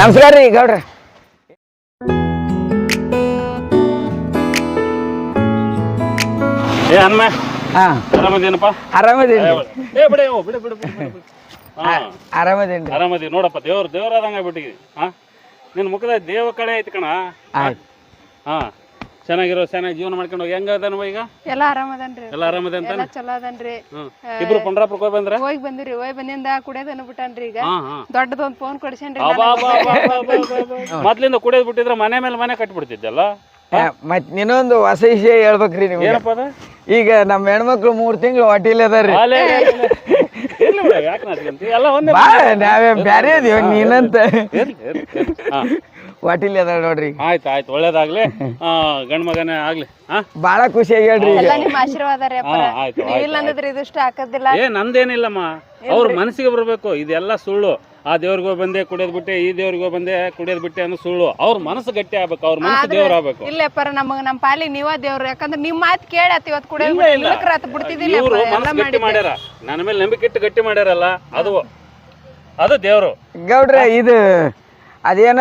ನಮಸ್ಕಾರ ರೀ ಗೌಡ್ರ. ಏ ಅಮ್ಮ ಹಾ. ಆರಾಮದೇನಪ್ಪ ಆರಾಮದೇನ್ರಿ ಏ ಬಿಡೆ ಓ, ಬಿಡು ಬಿಡು ಆರಾಮದೇನ್ರಿ ಆರಾಮದಿ ನೋಡಪ್ಪ ದೇವ್ರ ಆದಂಗ ಬಿಟ್ಟಿಗಿ ಹಾ ನಿನ್ನ ಮುಖದ ದೇವ ಕಡೆ ಐತಿ ಕಣ. ಹಾ. ಚೆನ್ನಾಗಿರೋ ಚೆನ್ನಾಗಿ ಜೀವನ ಮಾಡ್ಕೊಂಡು ಹೋಗಿ ಹೆಂಗ ಅದಾನವ ಈಗ? ಎಲ್ಲ ಆರಾಮದನ್ರಿ. ಎಲ್ಲ ಆರಾಮದ ಅಂತ ಎಲ್ಲ ಚಲೋ ಅದನ್ರಿ. ಇಬ್ರು ಪಂಡ್ರಾಪುರಕ್ಕೆ ಹೋಗಿ ಬಂದ್ರ? ಹೋಗಿ ಬಂದಿರಿ ಹೋಗಿ ಬಂದಿಂದ ಕುಡಿಯೋದ್ ಅನ್ಬಿಟ್ಟನ್ರಿ ಈಗ. ದೊಡ್ಡದೊಂದ್ ಫೋನ್ ಕೊಡ್ಸೇನ್ರಿ. ಮೊದ್ಲಿಂದ ಕುಡಿಯೋದ್ ಬಿಟ್ಟಿದ್ರೆ ಮನೆ ಮೇಲೆ ಮನೆ ಕಟ್ಬಿಡ್ತಿದ್ದಲ್ಲ ಮತ್ ಇನ್ನೊಂದು ಹೊಸ ವಿಷಯ ಹೇಳ್ಬೇಕ್ರಿ ನೀವು ಏನಪ್ಪ ಅದ? ಈಗ ನಮ್ಮ ಹೆಣ್ಮಕ್ಳು ಮೂರ್ ತಿಂಗಳು ಹೊಟ್ಟಿಲ್ ಅದಾರ್ರಿ. ನಾವೇ ಬ್ಯಾರೆ ಇದೀವ ನೀನಂತ. ಇರ್ಲಿ, ಅದ ನೋಡ್ರಿ. ಆಯ್ತು ಆಯ್ತು. ಒಳ್ಳೇದಾಗ್ಲಿ. ಆ, ಗಂಡ್ ಮಗನೇ ಆಗ್ಲಿ. ಹಾ ಬಾಳ ಖುಷಿ ಹೇಳ್ರಿ ಈಗ. ಎಲ್ಲ ನಿಮ್ಮ ಆಶೀರ್ವಾದ ರೀ ಹಾ, ಆಯ್ತು, ಆಯ್ತು, ಇಲ್ಲ ಅಂದಿದ್ರೆ ಇದಿಷ್ಟ ಹಾಕೋದಿಲ್ಲ. ಏ ನಂದೇನಿಲ್ಲಮ್ಮ. ಅವ್ರ ಮನಸ್ಸಿಗೆ ಬರ್ಬೇಕು. ಇದೆಲ್ಲ ಸುಳ್ಳು. ಆ ದೇವ್ರಿಗೋ ಬಂದೆ ಕುಡಿಯೋದ್ ಬಿಟ್ಟೆ ಈ ದೇವ್ರಿಗೋ ಬಂದೆ ಕುಡಿಯೋದ್ ಬಿಟ್ಟೆ ಅನ್ನೋ ಸುಳ್ಳು. ಅವ್ರ ಮನಸ್ಸು ಗಟ್ಟಿ ಆಗ್ಬೇಕು. ಅವ್ರ ಮನಸ್ಸು ದೇವ್ರ ಆಗ್ಬೇಕು. ಇಲ್ಲಪ್ಪ ನಮಗ್ ನಮ್ ಪಾಲಿ ನೀವ ದೇವ್ರು. ಯಾಕಂದ್ರೆ ನಿಮ್ ಮಾತ್ ಆತ್ ಇವತ್ ಇಲ್ಲ ಇಲ್ಲ. ಇಲ್ಲಕ್ರಾತ್ ಇವ್ರು ಎಲ್ಲ ಮನಸ್ಸು ಗಟ್ಟಿ ಮಾಡಿದ್ದೆ. ಮಾಡ್ಯಾರ. ನನ್ನ ಮೇಲೆ ನಂಬಿಕೆ ಇಟ್ಟು ಗಟ್ಟಿ ಮಾಡ್ಯಾರಲ್ಲ ಅದು ಅದು ದೇವ್ರು. ಗೌಡ್ರ ಇದು ಅದೇನ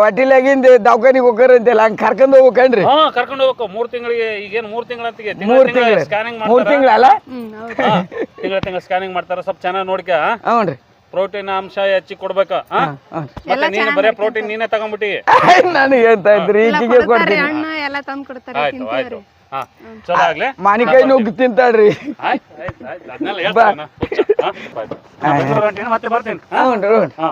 ಹೊಟ್ಟಿಲಾಗಿಂದ ದವಾಖಾನಿಗೆ ಹೋಗ್ತಾರಂತೆಲ್ಲ ಹಂಗ ಕರ್ಕೊಂಡ್ ಹೋಗ್ಬೇಕನ್ರಿ? ಹಾ ಕರ್ಕೊಂಡು ಹೋಗ್ಬೇಕು. ಮೂರ್ ತಿಂಗಳಿಗೆ ಈಗೇನ್ ಮೂರ್ ತಿಂಗಳಂತಿಗೆ ಮೂರ್ ತಿಂಗಳು ಸ್ಕ್ಯಾನಿಂಗ್ ಮೂರ್ ಮಾಡ್ತಾರ? ತಿಂಗಳಲ್ಲ ಹೌದು. ತಿಂಗಳ ತಿಂಗಳ ಸ್ಕ್ಯಾನಿಂಗ್ ಮಾಡ್ತಾರ? ಸ್ವಲ್ಪ ಚೆನ್ನಾಗಿ ನೋಡ್ಕ. ಹ್ಞೂನ್ರಿ. ಪ್ರೋಟೀನ್ ಅಂಶ ಹೆಚ್ಚಿ ಕೊಡ್ಬೇಕ? ಮತ್ತೆ ನೀನು ಬರೇ ಪ್ರೋಟೀನ್ ನೀನೇ ತಗೊಂಡ್ಬಿಟ್ಟಿ ನನಗೆ ಹೇಳ್ತಾ ಇದ್ರಿ ಈಗಿಗೆ ಕೊಡ್ತಾರೆ ಕೊಡ್ತೀನಿ. ಹಣ್ಣು ಎಲ್ಲ ತಂದ್ ಕೊಡ್ತಾರೆ ಆಯ್ತು ಆಯ್ತು. ಹಾ ಚಲೋ ಆಗ್ಲಿ. ಮಾನಿಕಾಯಿ ನುಗ್ಗಿ ತಿಂತಾಳ್ರಿ. ಆಯ್ತು ಆಯ್ತು ಆಯ್ತು. ಅದನ್ನೆಲ್ಲ ಹೇಳ್ತೀನಿ ನಾನು. ಹುಚ್ಚ. ಹಾ? ಬಾಯ್ ಬಾಯ್. ನಾ ಬೆಂಗ್ಳೂರ್ ಹೊಂಟೀನಿ, ಮತ್ತೆ ಬರ್ತೀನಿ. ಹಾ? ಹ್ಞೂನ್ರಿ ಹ್ಞೂ ಹಾ.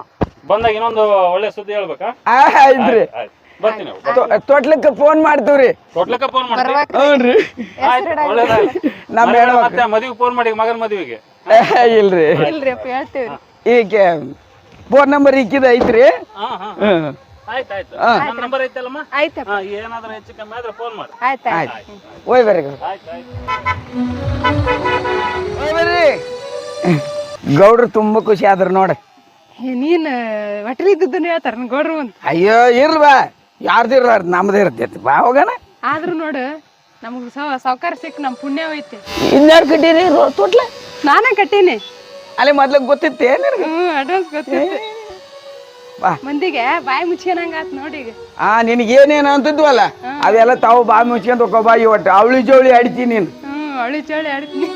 ಬಂದಾಗ ಇನ್ನೊಂದು ಒಳ್ಳೆ ಸುದ್ದಿ ಹೇಳ್ಬೇಕಾ? ಆಯ್ತ್ರಿ. ಆಯ್ತು ಬರ್ತೀನಿ ತೊಟ್ಲಕ್ಕೆ ಫೋನ್ ಮಾಡ್ತೀವ್ರಿ. ಕೊಡ್ಲಿಕ್ಕ ಫೋನ್ ಮಾಡ್ತೀನಿ ಹ್ಞೂನ್ರಿ. ಆಯ್ತು ಒಳ್ಳೇದಾಯ್ತು. ನಮ್ಮ ಮನೆಗೆ ಹೆಣ್ಮಕ್ಳು. ಮತ್ತೆ ಮದುವೆ ಫೋನ್ ಮಾಡಿ ಮಗನ ಮದುವೆಗೆ. ಇಲ್ರಿ. ಇಲ್ರಿ ಅಪ್ಪ ಹೇಳ್ತೀವ್ರಿ. ಈಗ ಫೋನ್ ನಂಬರ್ ಇಕ್ಕಿದ ಐತ್ರಿ. ಹಾ ಹಾ ಹ್ಮ್. ಆಯ್ತು ಆಯ್ತು. ನನ್ನ ನಂಬರ್ ಐತಲ್ಲಮ್ಮ? ಆಯ್ತಪ್ಪ. ಹಾ ಏನಾದ್ರೂ ಹೆಚ್ಚು ಕಮ್ಮಿ ಆದ್ರೆ ಫೋನ್ ಮಾಡಿ. ಆಯ್ತು ಆಯ್ತು. ಹೋಯ್ ಬರ್ರಿ. ಗೌಡ್ರ. ಆಯ್ತು. ಆಯ್ತು ಬರ್ರಿ. ಗೌಡ್ರು ತುಂಬಾ ಖುಷಿ ಆದ್ರ ನೋಡ. ನೀನ್ ಒಟ್ರಿ ಇದ್ದದ್ದನ್ನ ಹೇಳ್ತಾರ ಗೌಡ್ರು ಅಂತ. ಅಯ್ಯೋ ಇರ್ಲ್ವಾ ಯಾರ್ದು ಇರ್ಲಾರ್ದ ನಮ್ದೇ ಇರ್ತೈತಿ. ಬಾ ಹೋಗೋಣ. ಆದ್ರೂ ನೋಡು ನಮ್ಗ ಸಾವ್ಕಾರ ಸಿಕ್ ನಮ್ ಪುಣ್ಯ ಹೋಯ್ತಿ. ಇನ್ಯಾರು ಕಟ್ಟೀರಿ ತೊಟ್ಲ? ನಾನೇ ಕಟ್ಟೀನಿ. ಅಲ್ಲಿ ಮೊದ್ಲು ಗೊತ್ತಿತ್ತೆ ಹ್ಮ್ ಅಡ್ವಾನ್ಸ್ ಗೊತ್ತಿತ್ತು. ಬಾ. ಮಂದಿಗೆ ಬಾಯಿ ಆತ್ ನೋಡಿ ಈಗ. ಆ ನಿನಗೆ ಏನೇನು ಅಂತಿದ್ವಲ್ಲ ಅದೆಲ್ಲ ತಾವು ಬಾಯಿ ಮುಚ್ಕೊಂಡ್ ಹೋಗೋ ಬಾ ಇವತ್ತು ಅವಳಿ ಜವಳಿ ಅಡಿತಿ ನೀನು. ಹ್ಞೂ ಅಳಿ ಚಳಿ ಆಡ್ತೀನಿ.